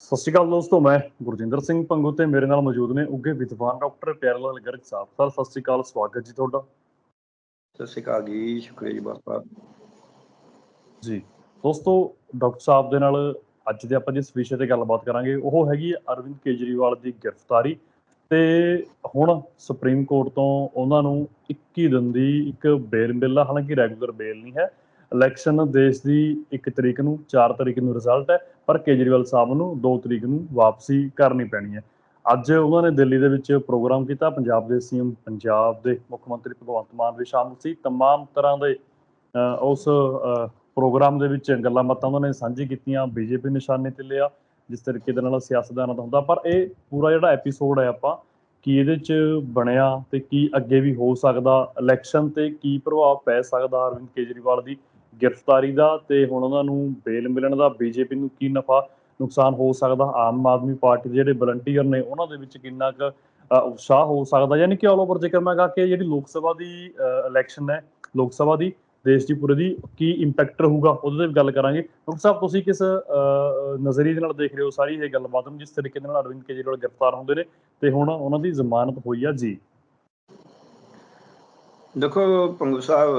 ਸਤਿ ਸ਼੍ਰੀ ਅਕਾਲ ਦੋਸਤੋ ਮੈਂ ਗੁਰਜਿੰਦਰ ਸਿੰਘ ਪੰਗੂ ਤੇ ਮੇਰੇ ਨਾਲ ਮੌਜੂਦ ਨੇ ਉੱਗੇ ਵਿਦਵਾਨ ਡਾਕਟਰ ਪਿਆਰਲਾਲ ਗਰਗ ਸਾਹਿਬ। ਸਰ ਸਤਿ ਸ਼੍ਰੀ ਅਕਾਲ ਸਵਾਗਤ ਜੀ ਤੁਹਾਡਾ। ਸਤਿ ਸ਼੍ਰੀ ਅਕਾਲ ਜੀ ਸ਼ੁਕਰੀਆ ਜੀ ਬਹੁਤ ਬਹੁਤ। ਜੀ ਦੋਸਤੋ ਡਾਕਟਰ ਸਾਹਿਬ ਦੇ ਨਾਲ ਅੱਜ ਦੇ ਆਪਾਂ ਜਿਸ ਵਿਸ਼ੇ ਤੇ ਗੱਲਬਾਤ ਕਰਾਂਗੇ ਉਹ ਹੈਗੀ ਅਰਵਿੰਦ ਕੇਜਰੀਵਾਲ ਦੀ ਗ੍ਰਿਫਤਾਰੀ ਤੇ ਹੁਣ ਸੁਪਰੀਮ ਕੋਰਟ ਤੋਂ ਉਹਨਾਂ ਨੂੰ 21 ਦਿਨ ਦੀ ਇੱਕ ਬੇਲ ਮਿਲਣਾ ਹਾਲਾਂਕਿ ਰੈਗੂਲਰ ਬੇਲ ਨਹੀਂ ਹੈ ਇਲੈਕਸ਼ਨ ਦੇਸ਼ ਦੀ 1 ਤਰੀਕ ਨੂੰ 4 ਤਰੀਕ ਨੂੰ ਰਿਜ਼ਲਟ ਹੈ ਪਰ ਕੇਜਰੀਵਾਲ ਸਾਹਿਬ ਨੂੰ 2 ਤਰੀਕ ਨੂੰ ਵਾਪਸੀ ਕਰਨੀ ਪੈਣੀ ਹੈ ਅੱਜ ਉਹਨਾਂ ਨੇ ਦਿੱਲੀ ਦੇ ਵਿੱਚ ਪ੍ਰੋਗਰਾਮ ਕੀਤਾ ਪੰਜਾਬ ਦੇ ਸੀਐਮ ਪੰਜਾਬ ਦੇ ਮੁੱਖ ਮੰਤਰੀ ਭਗਵੰਤ ਮਾਨ ਵੀ ਸ਼ਾਮਲ ਸੀ तमाम ਤਰ੍ਹਾਂ ਦੇ ਅ, ਉਸ ਅ, ਪ੍ਰੋਗਰਾਮ ਦੇ ਵਿੱਚ ਗੱਲਾਂ ਬਾਤਾਂ ਉਹਨਾਂ ਨੇ ਸਾਂਝੀ ਕੀਤੀਆਂ ਬੀਜੇਪੀ ਨਿਸ਼ਾਨੇ ਤੇ ਲਿਆ ਜਿਸ ਤਰੀਕੇ ਦੇ ਨਾਲ ਸਿਆਸਤਦਾਨਾਂ ਦਾ ਹੁੰਦਾ ਪਰ ਇਹ ਪੂਰਾ ਜਿਹੜਾ ਐਪੀਸੋਡ ਹੈ ਆਪਾਂ ਕੀ ਇਹਦੇ ਚ ਬਣਿਆ ਤੇ ਕੀ ਅੱਗੇ ਵੀ ਹੋ ਸਕਦਾ ਇਲੈਕਸ਼ਨ ਤੇ ਕੀ ਪ੍ਰਭਾਵ ਪੈ ਸਕਦਾ ਅਰਵਿੰਦ ਕੇਜਰੀਵਾਲ ਦੀ ਗ੍ਰਿਫਤਾਰੀ ਦਾ ਤੇ ਹੁਣ ਉਹਨਾਂ ਨੂੰ ਬੇਲ ਮਿਲਣ ਦਾ, ਬੀਜੇਪੀ ਨੂੰ ਕੀ ਨਫਾ ਨੁਕਸਾਨ ਹੋ ਸਕਦਾ? ਆਮ ਆਦਮੀ ਪਾਰਟੀ ਦੇ ਜਿਹੜੇ ਵਲੰਟੀਅਰ ਨੇ, ਉਹਨਾਂ ਦੇ ਵਿੱਚ ਕਿੰਨਾ ਕੁ ਉਤਸ਼ਾਹ ਹੋ ਸਕਦਾ? ਯਾਨੀ ਕਿ ਆਲ ਓਵਰ ਜੇਕਰ ਮੈਂ ਕਹਾਂ ਕਿ ਜਿਹੜੀ ਲੋਕ ਸਭਾ ਦੀ ਇਲੈਕਸ਼ਨ ਹੈ, ਲੋਕ ਸਭਾ ਦੀ, ਦੇਸ਼ ਦੀ ਪੂਰੇ ਦੀ, ਕੀ ਇੰਪੈਕਟ ਰਹੂਗਾ? ਉਹਦੇ ਤੇ ਵੀ ਗੱਲ ਕਰਾਂਗੇ। ਡਾਕਟਰ ਸਾਹਿਬ, ਤੁਸੀਂ ਕਿਸ ਨਜ਼ਰੀਏ ਦੇ ਨਾਲ ਦੇਖ ਰਹੇ ਹੋ ਸਾਰੀ ਇਹ ਗੱਲਬਾਤ ਨੂੰ, ਜਿਸ ਤਰੀਕੇ ਨਾਲ ਅਰਵਿੰਦ ਕੇਜਰੀਵਾਲ ਗ੍ਰਿਫਤਾਰ ਹੁੰਦੇ ਨੇ ਤੇ ਹੁਣ ਉਹਨਾਂ ਦੀ ਜ਼ਮਾਨਤ ਹੋਈ ਆ? ਜੀ। ਦੇਖੋ ਪੰਗੂ ਸਾਹਿਬ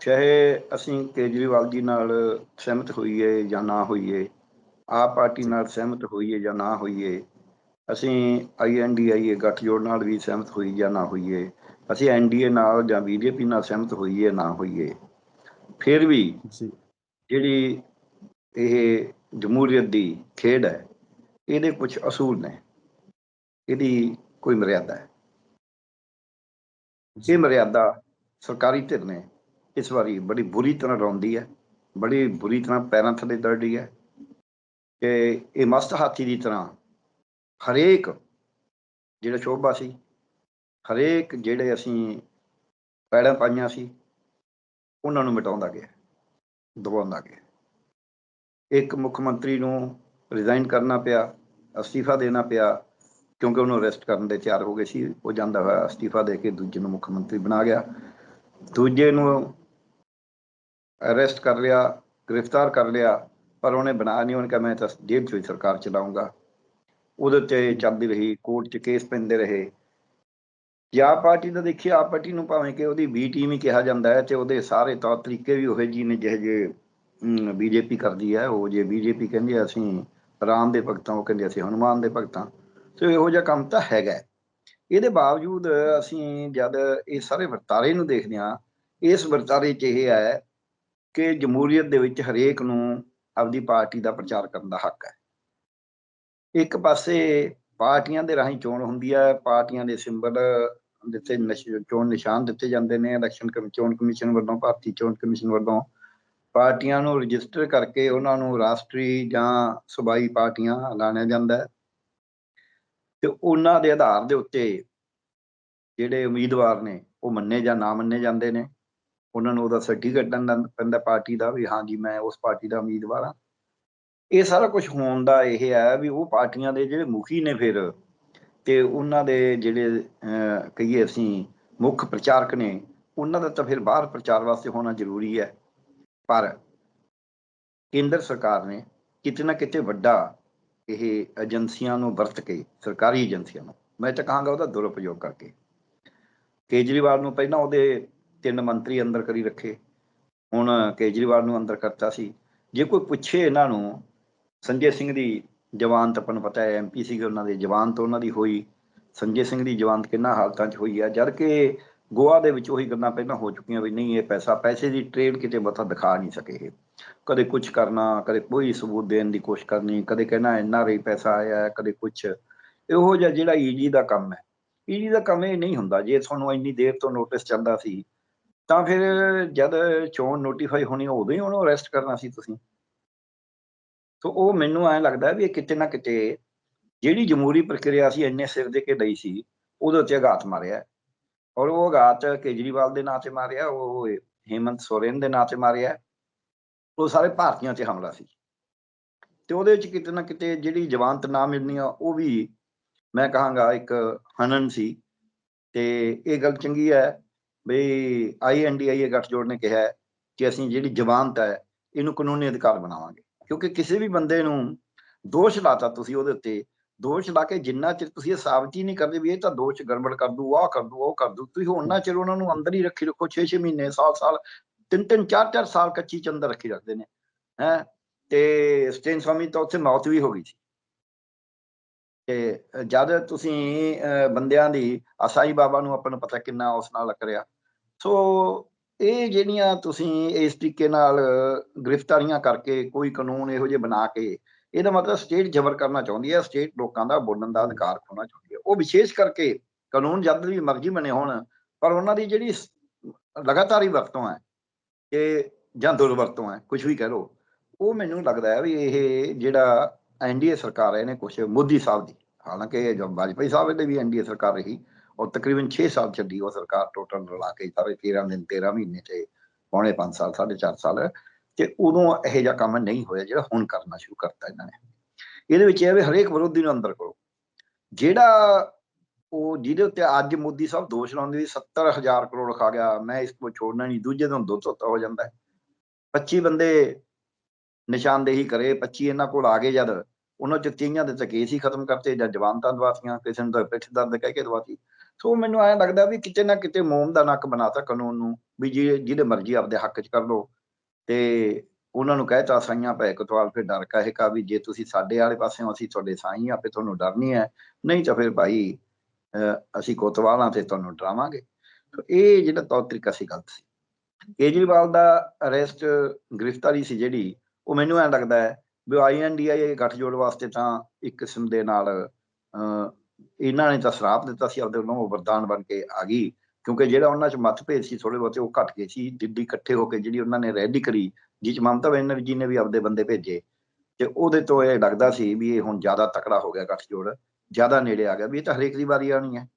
ਚਾਹੇ ਅਸੀਂ ਕੇਜਰੀਵਾਲ ਜੀ ਨਾਲ ਸਹਿਮਤ ਹੋਈਏ ਜਾਂ ਨਾ ਹੋਈਏ ਆਪ ਪਾਰਟੀ ਨਾਲ ਸਹਿਮਤ ਹੋਈਏ ਜਾਂ ਨਾ ਹੋਈਏ ਅਸੀਂ ਆਈਐਨਡੀਆਈਏ ਗੱਠਜੋੜ ਨਾਲ ਵੀ ਸਹਿਮਤ ਹੋਈ ਜਾਂ ਨਾ ਹੋਈਏ ਅਸੀਂ ਐਨਡੀਏ ਨਾਲ ਜਾਂ ਬੀਜੇਪੀ ਨਾਲ ਸਹਿਮਤ ਹੋਈਏ ਨਾ ਹੋਈਏ ਫਿਰ ਵੀ ਜੀ। ਜਿਹੜੀ ਇਹ ਜਮਹੂਰੀਅਤ ਦੀ ਖੇਡ ਹੈ ਇਹਦੇ ਕੁਝ ਅਸੂਲ ਨੇ ਇਹਦੀ ਕੋਈ ਮਰਿਆਦਾ ਹੈ। ਇਹ ਮਰਿਆਦਾ ਸਰਕਾਰੀ ਧਿਰ ਨੇ ਇਸ ਵਾਰੀ ਬੜੀ ਬੁਰੀ ਤਰ੍ਹਾਂ ਰੋਂਦੀ ਹੈ, ਬੜੀ ਬੁਰੀ ਤਰ੍ਹਾਂ ਪੈਰਾਂ ਥੱਲੇ ਦਰਦੀ ਹੈ ਕਿ ਇਹ ਮਸਤ ਹਾਥੀ ਦੀ ਤਰ੍ਹਾਂ ਹਰੇਕ ਜਿਹੜਾ ਸ਼ੋਭਾ ਸੀ, ਹਰੇਕ ਜਿਹੜੇ ਅਸੀਂ ਪੈੜਾਂ ਪਾਈਆਂ ਸੀ, ਉਹਨਾਂ ਨੂੰ ਮਿਟਾਉਂਦਾ ਗਿਆ, ਦਬਾਉਂਦਾ ਗਿਆ। ਇੱਕ ਮੁੱਖ ਮੰਤਰੀ ਨੂੰ ਰਿਜ਼ਾਈਨ ਕਰਨਾ ਪਿਆ, ਅਸਤੀਫਾ ਦੇਣਾ ਪਿਆ, ਕਿਉਂਕਿ ਉਹਨੂੰ ਅਰੈਸਟ ਕਰਨ ਦੇ ਤਿਆਰ ਹੋ ਗਏ ਸੀ, ਉਹ ਜਾਂਦਾ ਹੋਇਆ ਅਸਤੀਫਾ ਦੇ ਕੇ ਦੂਜੇ ਨੂੰ ਮੁੱਖ ਮੰਤਰੀ ਬਣਾ ਗਿਆ। ਦੂਜੇ ਨੂੰ ਅਰੈਸਟ ਕਰ ਲਿਆ ਗ੍ਰਿਫਤਾਰ ਕਰ ਲਿਆ ਪਰ ਉਹਨੇ ਬਣਾ ਨਹੀਂ ਉਹਨੇ ਕਿਹਾ ਮੈਂ ਤਾਂ ਜੇਬ ਚੋਂ ਹੀ ਸਰਕਾਰ ਚਲਾਉਂਗਾ ਉਹਦੇ ਤੇ ਚੱਲਦੀ ਰਹੀ ਕੋਰਟ 'ਚ ਕੇਸ ਪੈਂਦੇ ਰਹੇ ਜਾਂ ਪਾਰਟੀ ਦਾ ਦੇਖੀਏ ਆਪ ਪਾਰਟੀ ਨੂੰ ਭਾਵੇਂ ਕਿ ਉਹਦੀ ਬੀ ਟੀਮ ਹੀ ਕਿਹਾ ਜਾਂਦਾ ਹੈ ਤੇ ਉਹਦੇ ਸਾਰੇ ਤੌਰ ਤਰੀਕੇ ਵੀ ਉਹੇ ਜੀ ਨੇ ਜਿਹੇ ਜੇ ਬੀਜੇਪੀ ਕਰਦੀ ਹੈ ਉਹ ਜੇ ਬੀਜੇਪੀ ਕਹਿੰਦੀ ਹੈ ਅਸੀਂ ਰਾਮ ਦੇ ਭਗਤਾਂ ਉਹ ਕਹਿੰਦੇ ਅਸੀਂ ਹਨੂਮਾਨ ਦੇ ਭਗਤਾਂ ਸੋ ਇਹੋ ਜਿਹਾ ਕੰਮ ਤਾਂ ਹੈਗਾ ਇਹਦੇ ਬਾਵਜੂਦ ਅਸੀਂ ਜਦ ਇਹ ਸਾਰੇ ਵਰਤਾਰੇ ਨੂੰ ਦੇਖਦੇ ਹਾਂ ਇਸ ਵਰਤਾਰੇ 'ਚ ਇਹ ਹੈ ਕਿ ਜਮਹੂਰੀਅਤ ਦੇ ਵਿੱਚ ਹਰੇਕ ਨੂੰ ਆਪਦੀ ਪਾਰਟੀ ਦਾ ਪ੍ਰਚਾਰ ਕਰਨ ਦਾ ਹੱਕ ਹੈ। ਇੱਕ ਪਾਸੇ ਪਾਰਟੀਆਂ ਦੇ ਰਾਹੀਂ ਚੋਣ ਹੁੰਦੀ ਹੈ, ਪਾਰਟੀਆਂ ਦੇ ਸਿੰਬਲ ਦਿੱਤੇ ਨਿਸ਼- ਚੋਣ ਨਿਸ਼ਾਨ ਦਿੱਤੇ ਜਾਂਦੇ ਨੇ, ਇਲੈਕਸ਼ਨ ਕਮਿ- ਚੋਣ ਕਮਿਸ਼ਨ ਵੱਲੋਂ, ਭਾਰਤੀ ਚੋਣ ਕਮਿਸ਼ਨ ਵੱਲੋਂ। ਪਾਰਟੀਆਂ ਨੂੰ ਰਜਿਸਟਰ ਕਰਕੇ ਉਹਨਾਂ ਨੂੰ ਰਾਸ਼ਟਰੀ ਜਾਂ ਸੂਬਾਈ ਪਾਰਟੀਆਂ ਐਲਾਨਿਆ ਜਾਂਦਾ ਹੈ। ਤੇ ਉਹਨਾਂ ਦੇ ਆਧਾਰ ਦੇ ਉੱਤੇ ਜਿਹੜੇ ਉਮੀਦਵਾਰ ਨੇ, ਉਹ ਮੰਨੇ ਜਾਂ ਨਾ ਮੰਨੇ ਜਾਂਦੇ ਨੇ। ਉਹਨਾਂ ਨੂੰ ਉਹਦਾ ਸਰਟੀਫਿਕੇਟ ਦੇਣਾ ਪੈਂਦਾ ਪਾਰਟੀ ਦਾ ਵੀ ਹਾਂ ਜੀ ਮੈਂ ਉਸ ਪਾਰਟੀ ਦਾ ਉਮੀਦਵਾਰ ਹਾਂ। ਇਹ ਸਾਰਾ ਕੁਝ ਹੋਣ ਦਾ ਇਹ ਹੈ ਵੀ ਉਹ ਪਾਰਟੀਆਂ ਦੇ ਜਿਹੜੇ ਮੁਖੀ ਨੇ ਫਿਰ ਤੇ ਉਹਨਾਂ ਦੇ ਜਿਹੜੇ ਅਹ, ਕਹੀਏ ਅਸੀਂ ਮੁੱਖ ਪ੍ਰਚਾਰਕ ਨੇ ਉਹਨਾਂ ਦਾ ਤਾਂ ਫਿਰ ਬਾਹਰ ਪ੍ਰਚਾਰ ਵਾਸਤੇ ਹੋਣਾ ਜ਼ਰੂਰੀ ਹੈ। ਪਰ ਕੇਂਦਰ ਸਰਕਾਰ ਨੇ ਕਿਤੇ ਨਾ ਕਿਤੇ ਵੱਡਾ ਇਹ ਏਜੰਸੀਆਂ ਨੂੰ ਵਰਤ ਕੇ ਸਰਕਾਰੀ ਏਜੰਸੀਆਂ ਨੂੰ ਮੈਂ ਤਾਂ ਕਹਾਂਗਾ ਉਹਦਾ ਦੁਰਉਪਯੋਗ ਕਰਕੇ। ਕੇਜਰੀਵਾਲ ਨੂੰ ਪਹਿਲਾਂ ਉਹਦੇ ਤਿੰਨ ਮੰਤਰੀ ਅੰਦਰ ਕਰੀ ਰੱਖੇ। ਹੁਣ ਕੇਜਰੀਵਾਲ ਨੂੰ ਅੰਦਰ ਕਰਤਾ ਸੀ। ਜੇ ਕੋਈ ਪੁੱਛੇ ਇਹਨਾਂ ਨੂੰ, ਸੰਜੇ ਸਿੰਘ ਦੀ ਜਵਾਨ ਤਾਂ ਆਪਾਂ ਨੂੰ ਪਤਾ ਹੈ ਐਮਪੀ ਸੀਗੇ ਉਹਨਾਂ ਦੇ, ਜਵਾਨ ਤਾਂ ਉਹਨਾਂ ਦੀ ਹੋਈ। ਸੰਜੇ ਸਿੰਘ ਦੀ ਜਵਾਨ ਕਿੰਨਾ ਹਾਲਤਾਂ 'ਚ ਹੋਈ ਆ। ਜਦ ਕਿ ਗੋਆ ਦੇ ਵਿੱਚ ਉਹੀ ਗੱਲਾਂ ਪਹਿਲਾਂ ਹੋ ਚੁੱਕੀਆਂ ਵੀ ਨਹੀਂ, ਇਹ ਪੈਸਾ, ਪੈਸੇ ਦੀ ਟ੍ਰੇਡ ਕਿਤੇ ਬਹੁਤਾ ਦਿਖਾ ਨਹੀਂ ਸਕੇ ਇਹ। ਕਦੇ ਕੁਝ ਕਰਨਾ, ਕਦੇ ਕੋਈ ਸਬੂਤ ਦੇਣ ਦੀ ਕੋਸ਼ਿਸ਼ ਕਰਨੀ, ਕਦੇ ਕਹਿਣਾ ਇੰਨਾ ਰਹੀ ਪੈਸਾ ਆਇਆ, ਕਦੇ ਕੁਝ ਇਹੋ ਜਿਹਾ ਜਿਹੜਾ ਈਡੀ ਦਾ ਕੰਮ ਹੈ। ਈਡੀ ਦਾ ਕੰਮ ਇਹ ਨਹੀਂ ਹੁੰਦਾ। ਜੇ ਤੁਹਾਨੂੰ ਇੰਨੀ ਦੇਰ ਤੋਂ ਨੋਟਿਸ ਚੱਲਦਾ ਸੀ ਤਾਂ ਫਿਰ ਜਦ ਚੋਣ ਨੋਟੀਫਾਈ ਹੋਣੀ, ਉਦੋਂ ਹੀ ਉਹਨੂੰ ਅਰੈਸਟ ਕਰਨਾ ਸੀ ਤੁਸੀਂ। ਸੋ ਉਹ ਮੈਨੂੰ ਐਂ ਲੱਗਦਾ ਵੀ ਇਹ ਕਿਤੇ ਨਾ ਕਿਤੇ ਜਿਹੜੀ ਜਮਹੂਰੀ ਪ੍ਰਕਿਰਿਆ ਸੀ, ਇੰਨੇ ਸਿਰ ਦੇ ਕੇ ਲਈ ਸੀ, ਉਹਦੇ ਉੱਤੇ ਆਘਾਤ ਮਾਰਿਆ। ਔਰ ਉਹ ਆਘਾਤ ਕੇਜਰੀਵਾਲ ਦੇ ਨਾਂ ਤੇ ਮਾਰਿਆ, ਉਹ ਹੇਮੰਤ ਸੋਰੇਨ ਦੇ ਨਾਂ ਤੇ ਮਾਰਿਆ। ਉਹ ਸਾਰੇ ਭਾਰਤੀਆਂ ਤੇ ਹਮਲਾ ਸੀ। ਤੇ ਉਹਦੇ ਵਿੱਚ ਕਿਤੇ ਨਾ ਕਿਤੇ ਜਿਹੜੀ ਜਵਾਨਤ ਨਾ ਮਿਲਣੀ ਆ, ਉਹ ਵੀ ਮੈਂ ਕਹਾਂਗਾ ਇੱਕ ਹਨਨ ਸੀ। ਤੇ ਇਹ ਗੱਲ ਚੰਗੀ ਹੈ ਬਈ ਆਈਐਨਡੀਆਈਏ ਗੱਠਜੋੜ ਨੇ ਕਿਹਾ ਕਿ ਅਸੀਂ ਜਿਹੜੀ ਜਮਾਨਤ ਹੈ ਇਹਨੂੰ ਕਾਨੂੰਨੀ ਅਧਿਕਾਰ ਬਣਾਵਾਂਗੇ। ਕਿਉਂਕਿ ਕਿਸੇ ਵੀ ਬੰਦੇ ਨੂੰ ਦੋਸ਼ ਲਾਤਾ ਤੁਸੀਂ ਉਹਦੇ ਉੱਤੇ ਦੋਸ਼ ਲਾ ਕੇ ਜਿੰਨਾ ਚਿਰ ਤੁਸੀਂ ਇਹ ਸਾਬਤ ਹੀ ਨਹੀਂ ਕਰਦੇ ਵੀ ਇਹ ਤਾਂ ਦੋਸ਼ ਗੜਬੜ ਕਰ ਦੂ ਆਹ ਕਰ ਦੂ ਉਹ ਕਰ ਦੂ ਤੁਸੀਂ ਉਹਨਾਂ ਚਿਰ ਉਹਨਾਂ ਨੂੰ ਅੰਦਰ ਹੀ ਰੱਖੀ ਰੱਖੋ 6-6 ਮਹੀਨੇ ਸਾਲ-ਸਾਲ ਤਿੰਨ-ਤਿੰਨ ਚਾਰ-ਚਾਰ ਸਾਲ ਕੱਚੀ ਚ ਅੰਦਰ ਰੱਖੀ ਰੱਖਦੇ ਨੇ ਹੈ? ਤੇ ਸਟੇਨ ਸਵਾਮੀ ਤਾਂ ਉੱਥੇ ਮੌਤ ਵੀ ਹੋ ਗਈ ਸੀ। ਤੇ ਜਦ ਤੁਸੀਂ ਅਹ, ਬੰਦਿਆਂ ਦੀ ਅਸਾਈ ਬਾਬਾ ਨੂੰ ਆਪਾਂ ਨੂੰ ਪਤਾ ਕਿੰਨਾ ਉਸ ਨਾਲ ਕਰਿਆ ਸੋ ਇਹ ਜਿਹੜੀਆਂ ਤੁਸੀਂ ਇਸ ਤਰੀਕੇ ਨਾਲ ਗ੍ਰਿਫਤਾਰੀਆਂ ਕਰਕੇ ਕੋਈ ਕਾਨੂੰਨ ਇਹੋ ਜਿਹੇ ਬਣਾ ਕੇ ਇਹਦਾ ਮਤਲਬ ਸਟੇਟ ਜ਼ਬਰ ਕਰਨਾ ਚਾਹੁੰਦੀ ਹੈ, ਸਟੇਟ ਲੋਕਾਂ ਦਾ ਬੋਲਣ ਦਾ ਅਧਿਕਾਰ ਖੋਣਾ ਚਾਹੁੰਦੀ ਹੈ। ਉਹ ਵਿਸ਼ੇਸ਼ ਕਰਕੇ ਕਾਨੂੰਨ ਜਦ ਵੀ ਮਰਜ਼ੀ ਬਣੇ ਹੋਣ, ਪਰ ਉਹਨਾਂ ਦੀ ਜਿਹੜੀ ਸ- ਲਗਾਤਾਰੀ ਵਰਤੋਂ ਹੈ ਕਿ ਜਾਂ ਦੁਰਵਰਤੋਂ ਹੈ ਕੁਝ ਵੀ ਕਹਿ ਲਓ, ਉਹ ਮੈਨੂੰ ਲੱਗਦਾ ਹੈ ਵੀ ਇਹ ਜਿਹੜਾ ਐਨਡੀਏ ਸਰਕਾਰ ਹੈ, ਇਹਨੇ ਕੁਝ ਮੋਦੀ ਸਾਹਿਬ ਦੀ, ਹਾਲਾਂਕਿ ਜੋ ਵਾਜਪਾਈ ਸਾਹਿਬ ਦੇ ਵੀ ਐਨਡੀਏ ਸਰਕਾਰ ਰਹੀ। ਔਰ ਤਕਰੀਬਨ 6 ਸਾਲ ਚੱਲੀ ਉਹ ਸਰਕਾਰ ਟੋਟਲ ਰਲਾ ਕੇ ਸਾਰੇ 13 ਦਿਨ 13 ਮਹੀਨੇ ਤੇ ਪੌਣੇ 5 ਸਾਲ 4.5 ਸਾਲ ਤੇ ਉਦੋਂ ਇਹੋ ਜਿਹਾ ਕੰਮ ਨਹੀਂ ਹੋਇਆ ਜਿਹੜਾ ਹੁਣ ਕਰਨਾ ਸ਼ੁਰੂ ਕਰਤਾ ਇਹਨਾਂ ਨੇ। ਇਹਦੇ ਵਿੱਚ ਇਹ ਵੀ ਹਰੇਕ ਵਿਰੋਧੀ ਨੂੰ ਅੰਦਰ ਕਰੋ। ਜਿਹੜਾ ਉਹ ਜਿਹਦੇ ਉੱਤੇ ਅੱਜ ਮੋਦੀ ਸਾਹਿਬ ਦੋਸ਼ ਲਾਉਂਦੇ ਵੀ 70000 ਕਰੋੜ ਖਾ ਗਿਆ, ਮੈਂ ਇਸ ਨੂੰ ਛੋੜਨਾ ਨਹੀਂ, ਦੂਜੇ ਦਿਨ ਦੁੱਧ ਤੋਤਾ ਹੋ ਜਾਂਦਾ ਹੈ। 25 ਬੰਦੇ ਨਿਸ਼ਾਨਦੇਹੀ ਕਰੇ 25 ਇਹਨਾਂ ਕੋਲ ਆ ਗਏ ਜਦ, ਉਹਨਾਂ ਚ ਤੀਆਂ ਦੇ ਤਾਂ ਕੇਸ ਹੀ ਖਤਮ ਕਰਤੇ ਜਾਂ ਜਵਾਨਤਾਂ ਦਵਾਤੀਆਂ, ਕਿਸੇ ਨੂੰ ਤਾਂ ਪਿੱਠ ਦਰਦ ਕਹਿ ਕੇ ਦਵਾਤੀ। ਸੋ ਮੈਨੂੰ ਐਂ ਲੱਗਦਾ ਵੀ ਕਿਤੇ ਨਾ ਕਿਤੇ ਮੋਮ ਦਾ ਨੱਕ ਬਣਾਤਾ ਕਾਨੂੰਨ ਨੂੰ ਵੀ ਜੀ ਜਿਹਦੇ ਮਰਜ਼ੀ ਆਪਦੇ ਹੱਕ 'ਚ ਕਰ ਲੋ ਤੇ ਉਹਨਾਂ ਨੂੰ ਕਹਿਤਾ ਸਾਈਆਂ ਪੈ ਕਤਵਾਲ ਫਿਰ ਡਰ ਕਹੇਗਾ ਵੀ ਜੇ ਤੁਸੀਂ ਸਾਡੇ ਵਾਲੇ ਪਾਸਿਓਂ ਅਸੀਂ ਤੁਹਾਡੇ ਸਾਈਂ ਆਪੇ ਤੁਹਾਨੂੰ ਡਰ ਨਹੀਂ ਹੈ ਨਹੀਂ ਤਾਂ ਫਿਰ ਭਾਈ ਅਹ ਅਸੀਂ ਕੋਤਵਾਲਾਂ ਤੇ ਤੁਹਾਨੂੰ ਡਰਾਵਾਂਗੇ। ਇਹ ਜਿਹੜਾ ਤੌਰ ਤਰੀਕਾ ਸੀ ਗਲਤ ਸੀ। ਕੇਜਰੀਵਾਲ ਦਾ ਅਰੈਸਟ ਗ੍ਰਿਫਤਾਰੀ ਸੀ ਜਿਹੜੀ ਉਹ ਮੈਨੂੰ ਐਂ ਲੱਗਦਾ ਹੈ ਵੀ ਆਈਐਨਡੀਆਈ ਗੱਠਜੋੜ ਵਾਸਤੇ ਤਾਂ ਇੱਕ ਕਿਸਮ ਦੇ ਨਾਲ ਅਹ, ਇਹਨਾਂ ਨੇ ਤਾਂ ਸ਼ਰਾਪ ਦਿੱਤਾ ਸੀ, ਆਪਦੇ ਵੱਲੋਂ ਉਹ ਵਰਦਾਨ ਬਣ ਕੇ ਆ ਗਈ। ਕਿਉਂਕਿ ਜਿਹੜਾ ਉਹਨਾਂ 'ਚ ਮਤਭੇਦ ਸੀ ਥੋੜੇ ਬਹੁਤੇ ਉਹ ਘਟ ਗਏ ਸੀ। ਦਿੱਲੀ ਇਕੱਠੇ ਹੋ ਕੇ ਜਿਹੜੀ ਉਹਨਾਂ ਨੇ ਰੈਲੀ ਕਰੀ, ਜਿਸ ਮਮਤਾ ਬੈਨਰਜੀ ਨੇ ਵੀ ਆਪਦੇ ਬੰਦੇ ਭੇਜੇ। ਤੇ ਉਹਦੇ ਤੋਂ ਇਹ ਲੱਗਦਾ ਸੀ ਵੀ ਇਹ ਹੁਣ ਜ਼ਿਆਦਾ ਤਕੜਾ ਹੋ ਗਿਆ ਗੱਠਜੋੜ, ਜ਼ਿਆਦਾ ਨੇੜੇ ਆ ਗਿਆ, ਵੀ ਇਹ ਤਾਂ ਹਰੇਕ ਦੀ ਵਾਰੀ ਆਣੀ ਹੈ।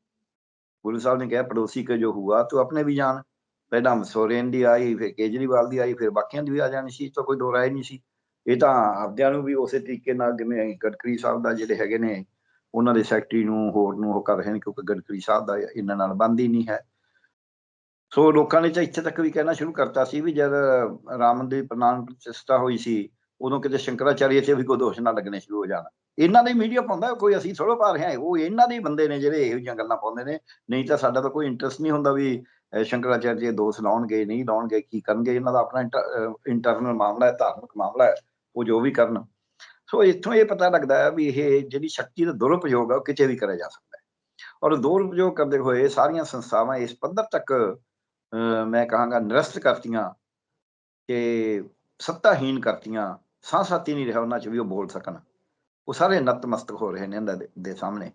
ਗੁਰੂ ਸਾਹਿਬ ਨੇ ਕਿਹਾ, ਪੜੋਸੀ ਕੇ ਜੋ ਹੁਆ, ਤੂੰ ਆਪਣੇ ਵੀ ਜਾਣ। ਪਹਿਲਾਂ ਸੋਰੇਨ ਦੀ ਆਈ, ਫਿਰ ਕੇਜਰੀਵਾਲ ਦੀ ਆਈ, ਫਿਰ ਬਾਕੀਆਂ ਦੀ ਵੀ ਆ ਜਾਣੀ ਸੀ, ਇਹ ਤਾਂ ਕੋਈ ਦੋ ਰਾਏ ਨਹੀਂ ਸੀ। ਇਹ ਤਾਂ ਆਪਦਿਆਂ ਨੂੰ ਵੀ ਉਸੇ ਤਰੀਕੇ ਨਾਲ ਜਿਵੇਂ ਗਡਕਰੀ ਸਾਹਿਬ ਦਾ ਜਿਹੜੇ ਹੈਗੇ ਨੇ ਉਹਨਾਂ ਦੇ ਸੈਕਟਰੀ ਨੂੰ, ਹੋਰ ਨੂੰ ਉਹ ਕਰ ਰਹੇ ਨੇ ਕਿਉਂਕਿ ਗਡਕਰੀ ਸਾਹਿਬ ਦਾ ਇਹਨਾਂ ਨਾਲ ਬੰਦ ਹੀ ਨਹੀਂ ਹੈ। ਸੋ ਲੋਕਾਂ ਨੇ ਤਾਂ ਇੱਥੇ ਤੱਕ ਵੀ ਕਹਿਣਾ ਸ਼ੁਰੂ ਕਰਤਾ ਸੀ ਵੀ ਜਦ ਰਾਮ ਦੀ ਪ੍ਰਾਨ ਪ੍ਰਤਿਸ਼ਠਾ ਹੋਈ ਸੀ, ਉਦੋਂ ਕਿਤੇ ਸ਼ੰਕਰਾਚਾਰੀਆ ਤੇ ਵੀ ਕੋਈ ਦੋਸ਼ ਨਾ ਲੱਗਣੇ ਸ਼ੁਰੂ ਹੋ ਜਾਣ। ਇਹਨਾਂ ਦੇ ਮੀਡੀਆ ਪਾਉਂਦਾ ਕੋਈ ਅਸੀਂ ਥੋੜ੍ਹਾ ਪਾ ਰਹੇ ਹਾਂ, ਉਹ ਇਹਨਾਂ ਦੇ ਬੰਦੇ ਨੇ ਜਿਹੜੇ ਇਹੋ ਜਿਹੀਆਂ ਗੱਲਾਂ ਪਾਉਂਦੇ ਨੇ। ਨਹੀਂ ਤਾਂ ਸਾਡਾ ਤਾਂ ਕੋਈ ਇੰਟਰਸਟ ਨਹੀਂ ਹੁੰਦਾ ਵੀ, ਅਹ ਸ਼ੰਕਰਾਚਾਰਿਆ ਦੋਸ਼ ਲਾਉਣਗੇ, ਨਹੀਂ ਲਾਉਣਗੇ, ਕੀ ਕਰਨਗੇ, ਇਹਨਾਂ ਦਾ ਆਪਣਾ ਇੰਟਰਨਲ ਮਾਮਲਾ ਹੈ, ਧਾਰਮਿਕ ਮਾਮਲਾ ਹੈ, ਉਹ ਜੋ ਵੀ ਕਰਨ। ਸੋ ਇੱਥੋਂ ਇਹ ਪਤਾ ਲੱਗਦਾ ਹੈ ਵੀ ਇਹ ਜਿਹੜੀ ਸ਼ਕਤੀ ਦਾ ਦੁਰਉਪਯੋਗ ਹੈ ਉਹ ਕਿਤੇ ਵੀ ਕਰਿਆ ਜਾ ਸਕਦਾ ਹੈ। ਔਰ ਦੁਰਉਪਯੋਗ ਕਰਦੇ ਹੋਏ ਸਾਰੀਆਂ ਸੰਸਥਾਵਾਂ ਇਸ ਪੱਧਰ ਤੱਕ, ਅਹ ਮੈਂ ਕਹਾਂਗਾ ਨਿਰਸਤ ਕਰਤੀਆਂ ਕਿ ਸੱਤਾਹੀਨ ਕਰਤੀਆਂ ਸਾਹ ਸਾਥੀ ਨਹੀਂ ਰਿਹਾ ਉਹਨਾਂ ਚ ਵੀ ਉਹ ਬੋਲ ਸਕਣ। ਉਹ ਸਾਰੇ ਨਤਮਸਤਕ ਹੋ ਰਹੇ ਨੇ ਇਹਨਾਂ ਦੇ ਸਾਹਮਣੇ।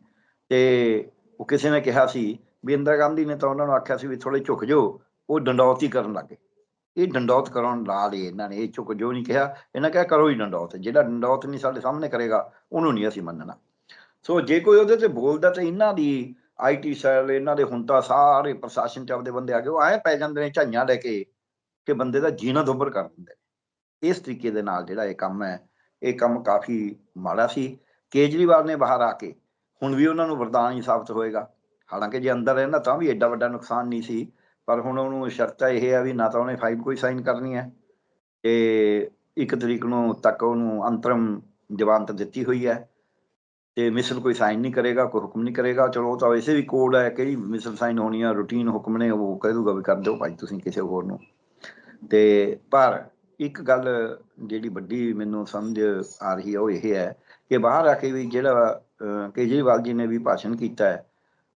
ਤੇ ਉਹ ਕਿਸੇ ਨੇ ਕਿਹਾ ਸੀ ਵੀ ਇੰਦਰਾ ਗਾਂਧੀ ਨੇ ਤਾਂ ਉਹਨਾਂ ਨੂੰ ਆਖਿਆ ਸੀ ਵੀ ਥੋੜੇ ਝੁਕ ਜਾਓ, ਉਹ ਡੰਡੌਤੀ ਹੀ ਕਰਨ ਲੱਗੇ ਇਹ ਡੰਡੌਤ ਕਰਨ ਲਾ ਲਈ ਇਹਨਾਂ ਨੇ ਇਹ ਚੁੱਕ ਜੋ ਨਹੀਂ ਕਿਹਾ, ਇਹਨਾਂ ਕਿਹਾ ਕਰੋ ਹੀ ਡੰਡੌਤ, ਜਿਹੜਾ ਡੰਡੌਤ ਨਹੀਂ ਸਾਡੇ ਸਾਹਮਣੇ ਕਰੇਗਾ, ਉਹਨੂੰ ਨਹੀਂ ਅਸੀਂ ਮੰਨਣਾ। ਸੋ ਜੇ ਕੋਈ ਉਹਦੇ ਤੇ ਬੋਲਦਾ ਤਾਂ ਇਹਨਾਂ ਦੀ ਆਈਟੀ ਸੈੱਲ, ਇਹਨਾਂ ਦੇ ਹੁਣ ਤਾਂ ਸਾਰੇ ਪ੍ਰਸ਼ਾਸਨ ਚ ਆਪਦੇ ਬੰਦੇ ਆ ਗਏ, ਉਹ ਐ ਪੈ ਜਾਂਦੇ ਨੇ ਝਾਈਆਂ ਲੈ ਕੇ ਕਿ ਬੰਦੇ ਦਾ ਜੀਣਾ ਦੁੱਭਰ ਕਰ ਦਿੰਦੇ ਨੇ। ਇਸ ਤਰੀਕੇ ਦੇ ਨਾਲ ਜਿਹੜਾ ਇਹ ਕੰਮ ਹੈ, ਇਹ ਕੰਮ ਕਾਫੀ ਮਾੜਾ ਸੀ। ਕੇਜਰੀਵਾਲ ਨੇ ਬਾਹਰ ਆ ਕੇ ਹੁਣ ਵੀ ਉਹਨਾਂ ਨੂੰ ਵਰਦਾਨ ਹੀ ਸਾਬਤ ਹੋਏਗਾ। ਹਾਲਾਂਕਿ ਜੇ ਅੰਦਰ ਰਹਿਣਾ ਤਾਂ ਵੀ ਐਡਾ ਵੱਡਾ ਨੁਕਸਾਨ ਨਹੀਂ ਸੀ। ਪਰ ਹੁਣ ਉਹਨੂੰ ਸ਼ਰਤ ਇਹ ਆ ਵੀ ਨਾ ਤਾਂ ਉਹਨੇ ਫਾਈਲ ਕੋਈ ਸਾਈਨ ਕਰਨੀ ਹੈ ਤੇ ਇੱਕ ਤਰੀਕ ਨੂੰ ਤੱਕ ਉਹਨੂੰ ਅੰਤਰਮ ਜ਼ਮਾਨਤ ਦਿੱਤੀ ਹੋਈ ਹੈ ਤੇ ਮਿਸਲ ਕੋਈ ਸਾਈਨ ਨਹੀਂ ਕਰੇਗਾ, ਕੋਈ ਹੁਕਮ ਨਹੀਂ ਕਰੇਗਾ। ਚਲੋ ਉਹ ਤਾਂ ਵੈਸੇ ਵੀ ਕੋਡ ਹੈ ਕਈ ਮਿਸਲ ਸਾਈਨ ਹੋਣੀ ਆ ਰੂਟੀਨ ਹੁਕਮ ਨੇ, ਉਹ ਕਹਿ ਦੂਗਾ ਵੀ ਕਰ ਦਿਓ ਭਾਈ ਤੁਸੀਂ ਕਿਸੇ ਹੋਰ ਨੂੰ। ਤੇ ਪਰ ਇੱਕ ਗੱਲ ਜਿਹੜੀ ਵੱਡੀ ਮੈਨੂੰ ਸਮਝ ਆ ਰਹੀ ਹੈ, ਉਹ ਇਹ ਹੈ ਕਿ ਬਾਹਰ ਆ ਕੇ ਵੀ ਜਿਹੜਾ ਕੇਜਰੀਵਾਲ ਜੀ ਨੇ ਵੀ ਭਾਸ਼ਣ ਕੀਤਾ ਹੈ,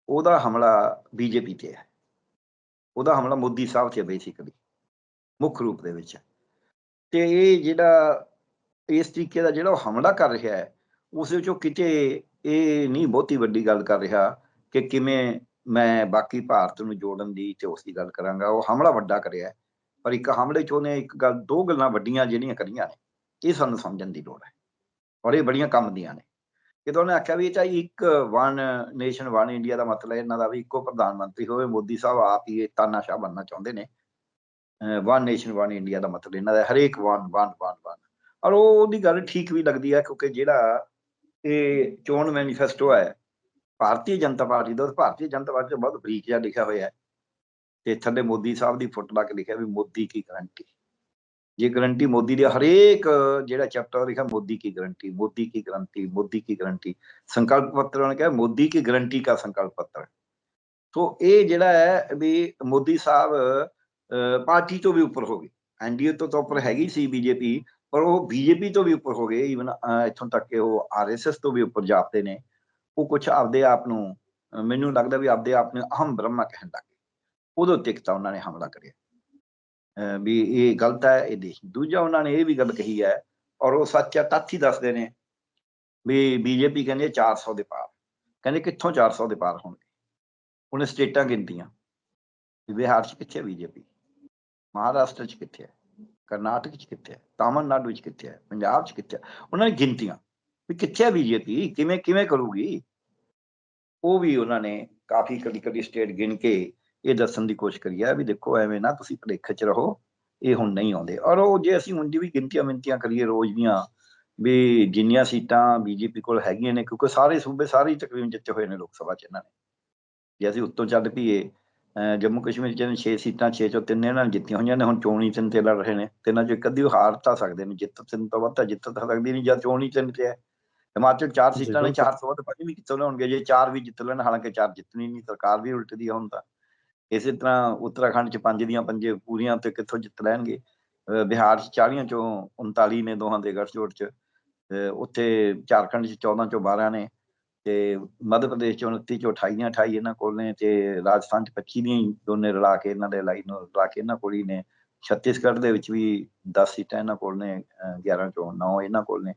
ਉਹਦਾ ਹਮਲਾ ਬੀਜੇਪੀ ਤੇ ਹੈ। ਉਹਦਾ ਹਮਲਾ ਮੋਦੀ ਸਾਹਿਬ ਤੇ ਬੇਸਿਕਲੀ ਮੁੱਖ ਰੂਪ ਦੇ ਵਿੱਚ। ਤੇ ਇਹ ਜਿਹੜਾ, ਇਸ ਤਰੀਕੇ ਦਾ ਜਿਹੜਾ ਉਹ ਹਮਲਾ ਕਰ ਰਿਹਾ ਹੈ, ਉਸ ਵਿੱਚੋਂ ਕਿਤੇ ਇਹ ਨਹੀਂ ਬਹੁਤੀ ਵੱਡੀ ਗੱਲ ਕਰ ਰਿਹਾ ਕਿ ਕਿਵੇਂ ਮੈਂ ਬਾਕੀ ਭਾਰਤ ਨੂੰ ਜੋੜਨ ਦੀ ਤੇ ਉਸ ਦੀ ਗੱਲ ਕਰਾਂਗਾ। ਉਹ ਹਮਲਾ ਵੱਡਾ ਕਰਿਆ ਪਰ ਇੱਕ ਹਮਲੇ 'ਚ ਉਹਨੇ ਇੱਕ ਗੱਲ, ਦੋ ਗੱਲਾਂ ਵੱਡੀਆਂ ਜਿਹੜੀਆਂ ਕਰੀਆਂ ਨੇ, ਇਹ ਸਾਨੂੰ ਸਮਝਣ ਦੀ ਲੋੜ ਹੈ। ਔਰ ਇਹ ਬੜੀਆਂ ਕੰਮ ਦੀਆਂ ਨੇ। ਜਦੋਂ ਉਹਨੇ ਆਖਿਆ ਵੀ ਇਹ ਤਾਂ ਇੱਕ ਵਨ ਨੇਸ਼ਨ ਵਨ ਇੰਡੀਆ ਦਾ ਮਤਲਬ ਇਹਨਾਂ ਦਾ ਵੀ ਇੱਕੋ ਪ੍ਰਧਾਨ ਮੰਤਰੀ ਹੋਵੇ। ਮੋਦੀ ਸਾਹਿਬ ਆਪ ਹੀ ਇਹ ਤਾਨਾਸ਼ਾਹ ਬਣਨਾ ਚਾਹੁੰਦੇ ਨੇ। ਵਨ ਨੇਸ਼ਨ ਵਨ ਇੰਡੀਆ ਦਾ ਮਤਲਬ ਇਹਨਾਂ ਦਾ, ਹਰੇਕ ਵਨ ਵਨ ਵਨ ਵਨ ਔਰ ਉਹ ਉਹਦੀ ਗੱਲ ਠੀਕ ਵੀ ਲੱਗਦੀ ਹੈ, ਕਿਉਂਕਿ ਜਿਹੜਾ ਇਹ ਚੋਣ ਮੈਨੀਫੈਸਟੋ ਹੈ, ਭਾਰਤੀ ਜਨਤਾ ਪਾਰਟੀ ਦਾ, ਭਾਰਤੀ ਜਨਤਾ ਪਾਰਟੀ ਦਾ ਬਹੁਤ ਬਰੀਕ ਜਿਹਾ ਲਿਖਿਆ ਹੋਇਆ ਹੈ। ਤੇ ਥੱਲੇ ਮੋਦੀ ਸਾਹਿਬ ਦੀ ਫੋਟੋ ਲਾ ਕੇ ਲਿਖਿਆ ਵੀ ਮੋਦੀ ਕੀ ਗਰੰਟੀ ਜੇ ਗਰੰਟੀ ਮੋਦੀ ਦੀ, ਹਰੇਕ ਜਿਹੜਾ ਚੈਪਟਰ ਲਿਖਿਆ ਮੋਦੀ ਕੀ ਗਰੰਟੀ ਮੋਦੀ ਕੀ ਗਰੰਟੀ ਮੋਦੀ ਕੀ ਗਰੰਟੀ ਸੰਕਲਪ ਪੱਤਰ ਉਹਨੇ ਕਿਹਾ, ਮੋਦੀ ਕੀ ਗਰੰਟੀ ਦਾ ਸੰਕਲਪ ਪੱਤਰ? ਸੋ ਇਹ ਜਿਹੜਾ ਹੈ ਵੀ ਮੋਦੀ ਸਾਹਿਬ ਪਾਰਟੀ ਤੋਂ ਵੀ ਉੱਪਰ ਹੋ ਗਏ। ਐਨਡੀਏ ਤੋਂ ਤਾਂ ਉੱਪਰ ਹੈਗੀ ਸੀ ਬੀਜੇਪੀ ਪਰ ਉਹ ਬੀਜੇਪੀ ਤੋਂ ਵੀ ਉੱਪਰ ਹੋ ਗਏ। ਈਵਨ ਇੱਥੋਂ ਤੱਕ ਕਿ ਉਹ ਆਰਐਸਐਸ ਤੋਂ ਵੀ ਉੱਪਰ ਜਾਪਦੇ ਨੇ। ਉਹ ਕੁਝ ਆਪਦੇ ਆਪ ਨੂੰ, ਮੈਨੂੰ ਲੱਗਦਾ ਵੀ ਆਪਦੇ ਆਪ ਨੂੰ ਅਹਮ ਬ੍ਰਹਮਾ ਕਹਿਣ ਲੱਗ ਗਏ। ਉਦੋਂ ਉੱਤੇ ਇੱਕ ਤਾਂ ਉਹਨਾਂ ਨੇ ਹਮਲਾ ਕਰਿਆ। ਵੀ ਇਹ ਗਲਤ ਹੈ, ਇਹ ਦੇਸ਼ ਦੂਜਾ ਉਹਨਾਂ ਨੇ ਇਹ ਵੀ ਗੱਲ ਕਹੀ ਹੈ, ਔਰ ਉਹ ਸੱਚ ਹੈ, ਤੱਥ ਹੀ ਦੱਸਦੇ ਨੇ ਵੀ ਬੀਜੇਪੀ ਕਹਿੰਦੇ 400 ਦੇ ਪਾਰ। ਕਹਿੰਦੇ ਕਿੱਥੋਂ 400 ਦੇ ਪਾਰ ਹੋਣਗੇ? ਉਹਨੇ ਸਟੇਟਾਂ ਗਿਣਤੀਆਂ। ਬਿਹਾਰ 'ਚ ਕਿੱਥੇ ਹੈ ਬੀਜੇਪੀ? ਮਹਾਰਾਸ਼ਟਰ 'ਚ ਕਿੱਥੇ ਹੈ? ਕਰਨਾਟਕ 'ਚ ਕਿੱਥੇ ਹੈ? ਤਾਮਿਲਨਾਡੂ 'ਚ ਕਿੱਥੇ ਹੈ? ਪੰਜਾਬ 'ਚ ਕਿੱਥੇ ਹੈ? ਉਹਨਾਂ ਨੇ ਗਿਣਤੀਆਂ। ਵੀ ਕਿੱਥੇ ਹੈ ਬੀਜੇਪੀ? ਕਿਵੇਂ ਕਿਵੇਂ ਕਰੂਗੀ? ਉਹ ਵੀ ਉਹਨਾਂ ਨੇ ਕਾਫੀ ਕਦੀ ਕਦੀ ਸਟੇਟ ਗਿਣ ਕੇ ਇਹ ਦੱਸਣ ਦੀ ਕੋਸ਼ਿਸ਼ ਕਰੀ ਵੀ ਦੇਖੋ ਐਵੇਂ ਨਾ ਤੁਸੀਂ ਭਲੇਖੇ 'ਚ ਰਹੋ ਇਹ ਹੁਣ ਨਹੀਂ ਆਉਂਦੇ। ਔਰ ਉਹ ਜੇ ਅਸੀਂ ਉਂਝ ਵੀ ਗਿਣਤੀਆਂ ਮਿੰਤੀਆਂ ਕਰੀਏ ਰੋਜ਼ ਦੀਆਂ ਵੀ ਜਿੰਨੀਆਂ ਸੀਟਾਂ ਬੀਜੇਪੀ ਕੋਲ ਹੈਗੀਆਂ ਨੇ ਕਿਉਂਕਿ ਸਾਰੇ ਸੂਬੇ ਸਾਰੇ ਤਕਰੀਬਨ ਜਿੱਤੇ ਹੋਏ ਨੇ ਲੋਕ ਸਭਾ 'ਚ ਇਹਨਾਂ ਨੇ। ਜੇ ਅਸੀਂ ਉੱਤੋਂ ਚੱਲ ਪਈਏ ਜੰਮੂ ਕਸ਼ਮੀਰ 'ਚ 6 ਸੀਟਾਂ 6 ਚੋਂ ਤਿੰਨ ਇਹਨਾਂ ਨੇ ਜਿੱਤੀਆਂ ਹੋਈਆਂ ਨੇ ਹੁਣ ਚੋਣੀ ਤਿੰਨ ਤੇ ਲੜ ਰਹੇ ਨੇ ਤਿੰਨਾਂ 'ਚੋਂ ਇੱਕ ਅੱਧੀ ਹਾਰ ਤਾਂ ਸਕਦੇ ਨੇ ਜਿੱਤ ਤਿੰਨ ਤੋਂ ਵੱਧ ਤਾਂ ਜਿੱਤ ਤਾਂ ਸਕਦੀ ਨਹੀਂ ਜਦ ਚੋਣੀ ਤਿੰਨ ਤੇ ਹੈ। ਹਿਮਾਚਲ ਚਾਰ ਜੀ, ਸੀਟਾਂ ਨੇ ਬਿਲਕੁਲ। 400 ਵੱਧ ਪੰਜ ਵੀ ਕਿੱਥੋਂ ਲਿਆਉਣਗੇ ਜੇ ਚਾਰ ਵੀ ਜਿੱਤ ਲੈਣ ਹਾਲਾਂਕਿ ਚਾਰ ਜਿੱਤਣੀ ਨਹੀਂ ਸਰਕਾਰ ਵੀ ਉਲਟਦੀ ਆ ਹੁਣ ਤਾਂ। ਇਸੇ ਤਰ੍ਹਾਂ ਉੱਤਰਾਖੰਡ 'ਚ ਪੰਜ ਦੀਆਂ ਪੰਜੇ ਪੂਰੀਆਂ ਤੇ ਕਿੱਥੋਂ ਜਿੱਤ ਲੈਣਗੇ? ਬਿਹਾਰ 'ਚ 40 ਚੋਂ 39 ਨੇ ਦੋਹਾਂ ਦੇ ਗੱਠਜੋੜ 'ਚ ਉੱਥੇ ਝਾਰਖੰਡ 'ਚ 14 ਚੋਂ 12 ਨੇ, ਤੇ ਮੱਧ ਪ੍ਰਦੇਸ਼ 'ਚ 29 ਚੋਂ 28 ਦੀਆਂ 28 ਇਹਨਾਂ ਕੋਲ ਨੇ, ਤੇ ਰਾਜਸਥਾਨ 'ਚ 25 ਦੀਆਂ ਦੋਨੇ ਰਲਾ ਕੇ ਇਹਨਾਂ ਦੇ ਲਾਈਨ ਨੂੰ ਰਲਾ ਕੇ ਇਹਨਾਂ ਕੋਲ ਹੀ ਨੇ। ਛੱਤੀਸਗੜ੍ਹ ਦੇ ਵਿੱਚ ਵੀ 10 ਸੀਟਾਂ ਇਹਨਾਂ ਕੋਲ ਨੇ, ਅਹ 11 ਚੋਂ 9 ਇਹਨਾਂ ਕੋਲ ਨੇ,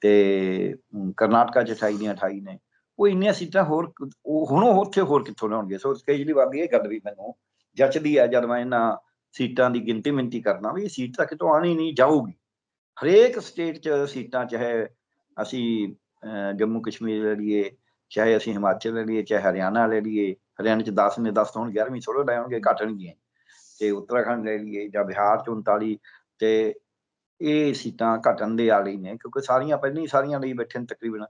ਤੇ ਕਰਨਾਟਕਾ 'ਚ 28 ਦੀਆਂ 28 ਨੇ। ਉਹ ਇੰਨੀਆਂ ਸੀਟਾਂ ਹੋਰ ਉਹ ਹੁਣ ਉਹ ਉੱਥੇ ਹੋਰ ਕਿੱਥੋਂ ਲਿਆਉਣਗੇ? ਸੋ ਕੇਜਰੀਵਾਲ ਦੀ ਇਹ ਗੱਲ ਵੀ ਮੈਨੂੰ ਜੱਚਦੀ ਹੈ ਜਦ ਮੈਂ ਇਹਨਾਂ ਸੀਟਾਂ ਦੀ ਗਿਣਤੀ ਮਿੰਤੀ ਕਰਨਾ ਵੀ ਇਹ ਸੀਟ ਤਾਂ ਕਿਤੋਂ ਆਣੀ ਨਹੀਂ, ਜਾਊਗੀ। ਹਰੇਕ ਸਟੇਟ 'ਚ ਸੀਟਾਂ ਚਾਹੇ ਅਸੀਂ ਜੰਮੂ ਕਸ਼ਮੀਰ ਲੈ ਲਈਏ, ਚਾਹੇ ਅਸੀਂ ਹਿਮਾਚਲ ਲੈ ਲਈਏ, ਚਾਹੇ ਹਰਿਆਣਾ ਲੈ ਲਈਏ, ਹਰਿਆਣਾ 'ਚ 10 ਨੇ 10 ਤੋਂ ਹੁਣ 11ਵੀਂ ਥੋੜ੍ਹਾ ਲੈ ਆਉਣਗੇ ਘਟਣਗੀਆਂ ਤੇ ਉੱਤਰਾਖੰਡ ਲੈ ਲਈਏ ਜਾਂ ਬਿਹਾਰ 'ਚ 39 ਤੇ ਇਹ ਸੀਟਾਂ ਘਟਣ ਦੇ ਵਾਲੀ ਨੇ, ਕਿਉਂਕਿ ਸਾਰੀਆਂ ਪਹਿਲਾਂ ਹੀ ਸਾਰੀਆਂ ਲਈ ਬੈਠੇ ਨੇ ਤਕਰੀਬਨ।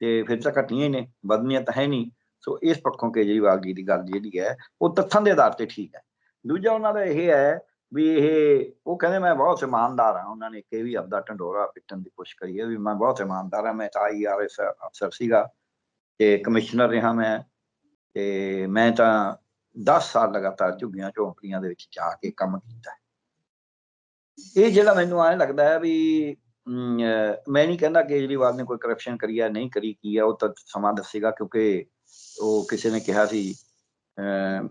ਤੇ ਫਿਰ ਤਾਂ ਘਟੀਆਂ ਹੀ ਨੇ, ਵਧਣੀਆਂ ਤਾਂ ਹੈ ਨਹੀਂ। ਸੋ ਇਸ ਪੱਖੋਂ ਕੇਜਰੀਵਾਲ ਜੀ ਦੀ ਗੱਲ ਜਿਹੜੀ ਹੈ, ਉਹ ਤੱਥਾਂ ਦੇ ਆਧਾਰ ਤੇ ਠੀਕ ਹੈ। ਦੂਜਾ ਉਹਨਾਂ ਦਾ ਇਹ ਹੈ ਵੀ ਇਹ, ਉਹ ਕਹਿੰਦੇ ਮੈਂ ਬਹੁਤ ਇਮਾਨਦਾਰ ਹਾਂ। ਉਹਨਾਂ ਨੇ ਕਿ ਵੀ ਆਪਦਾ ਢੰਡੋਰਾ ਪਿੱਟਣ ਦੀ ਕੋਸ਼ਿਸ਼ ਕਰੀ ਹੈ ਵੀ ਮੈਂ ਬਹੁਤ ਇਮਾਨਦਾਰ ਹਾਂ। ਮੈਂ ਤਾਂ ਆਈਆਰਐਸ ਅਫਸਰ ਸੀਗਾ ਤੇ ਕਮਿਸ਼ਨਰ ਰਿਹਾ ਮੈਂ ਤੇ ਮੈਂ ਤਾਂ 10 ਸਾਲ ਲਗਾਤਾਰ ਝੁੱਗੀਆਂ ਝੋਂਪੜੀਆਂ ਦੇ ਵਿੱਚ ਜਾ ਕੇ ਕੰਮ ਕੀਤਾ। ਇਹ ਜਿਹੜਾ ਮੈਨੂੰ ਐਂ ਲੱਗਦਾ ਹੈ ਵੀ ਮੈਂ ਨਹੀਂ ਕਹਿੰਦਾ ਕੇਜਰੀਵਾਲ ਨੇ ਕੋਈ ਕਰਪਸ਼ਨ ਕਰੀ ਹੈ ਨਹੀਂ ਕਰੀ ਕੀ ਹੈ ਉਹ ਤਾਂ ਸਮਾਂ ਦੱਸੇਗਾ ਕਿਉਂਕਿ ਉਹ ਕਿਸੇ ਨੇ ਕਿਹਾ ਸੀ ਅਹ,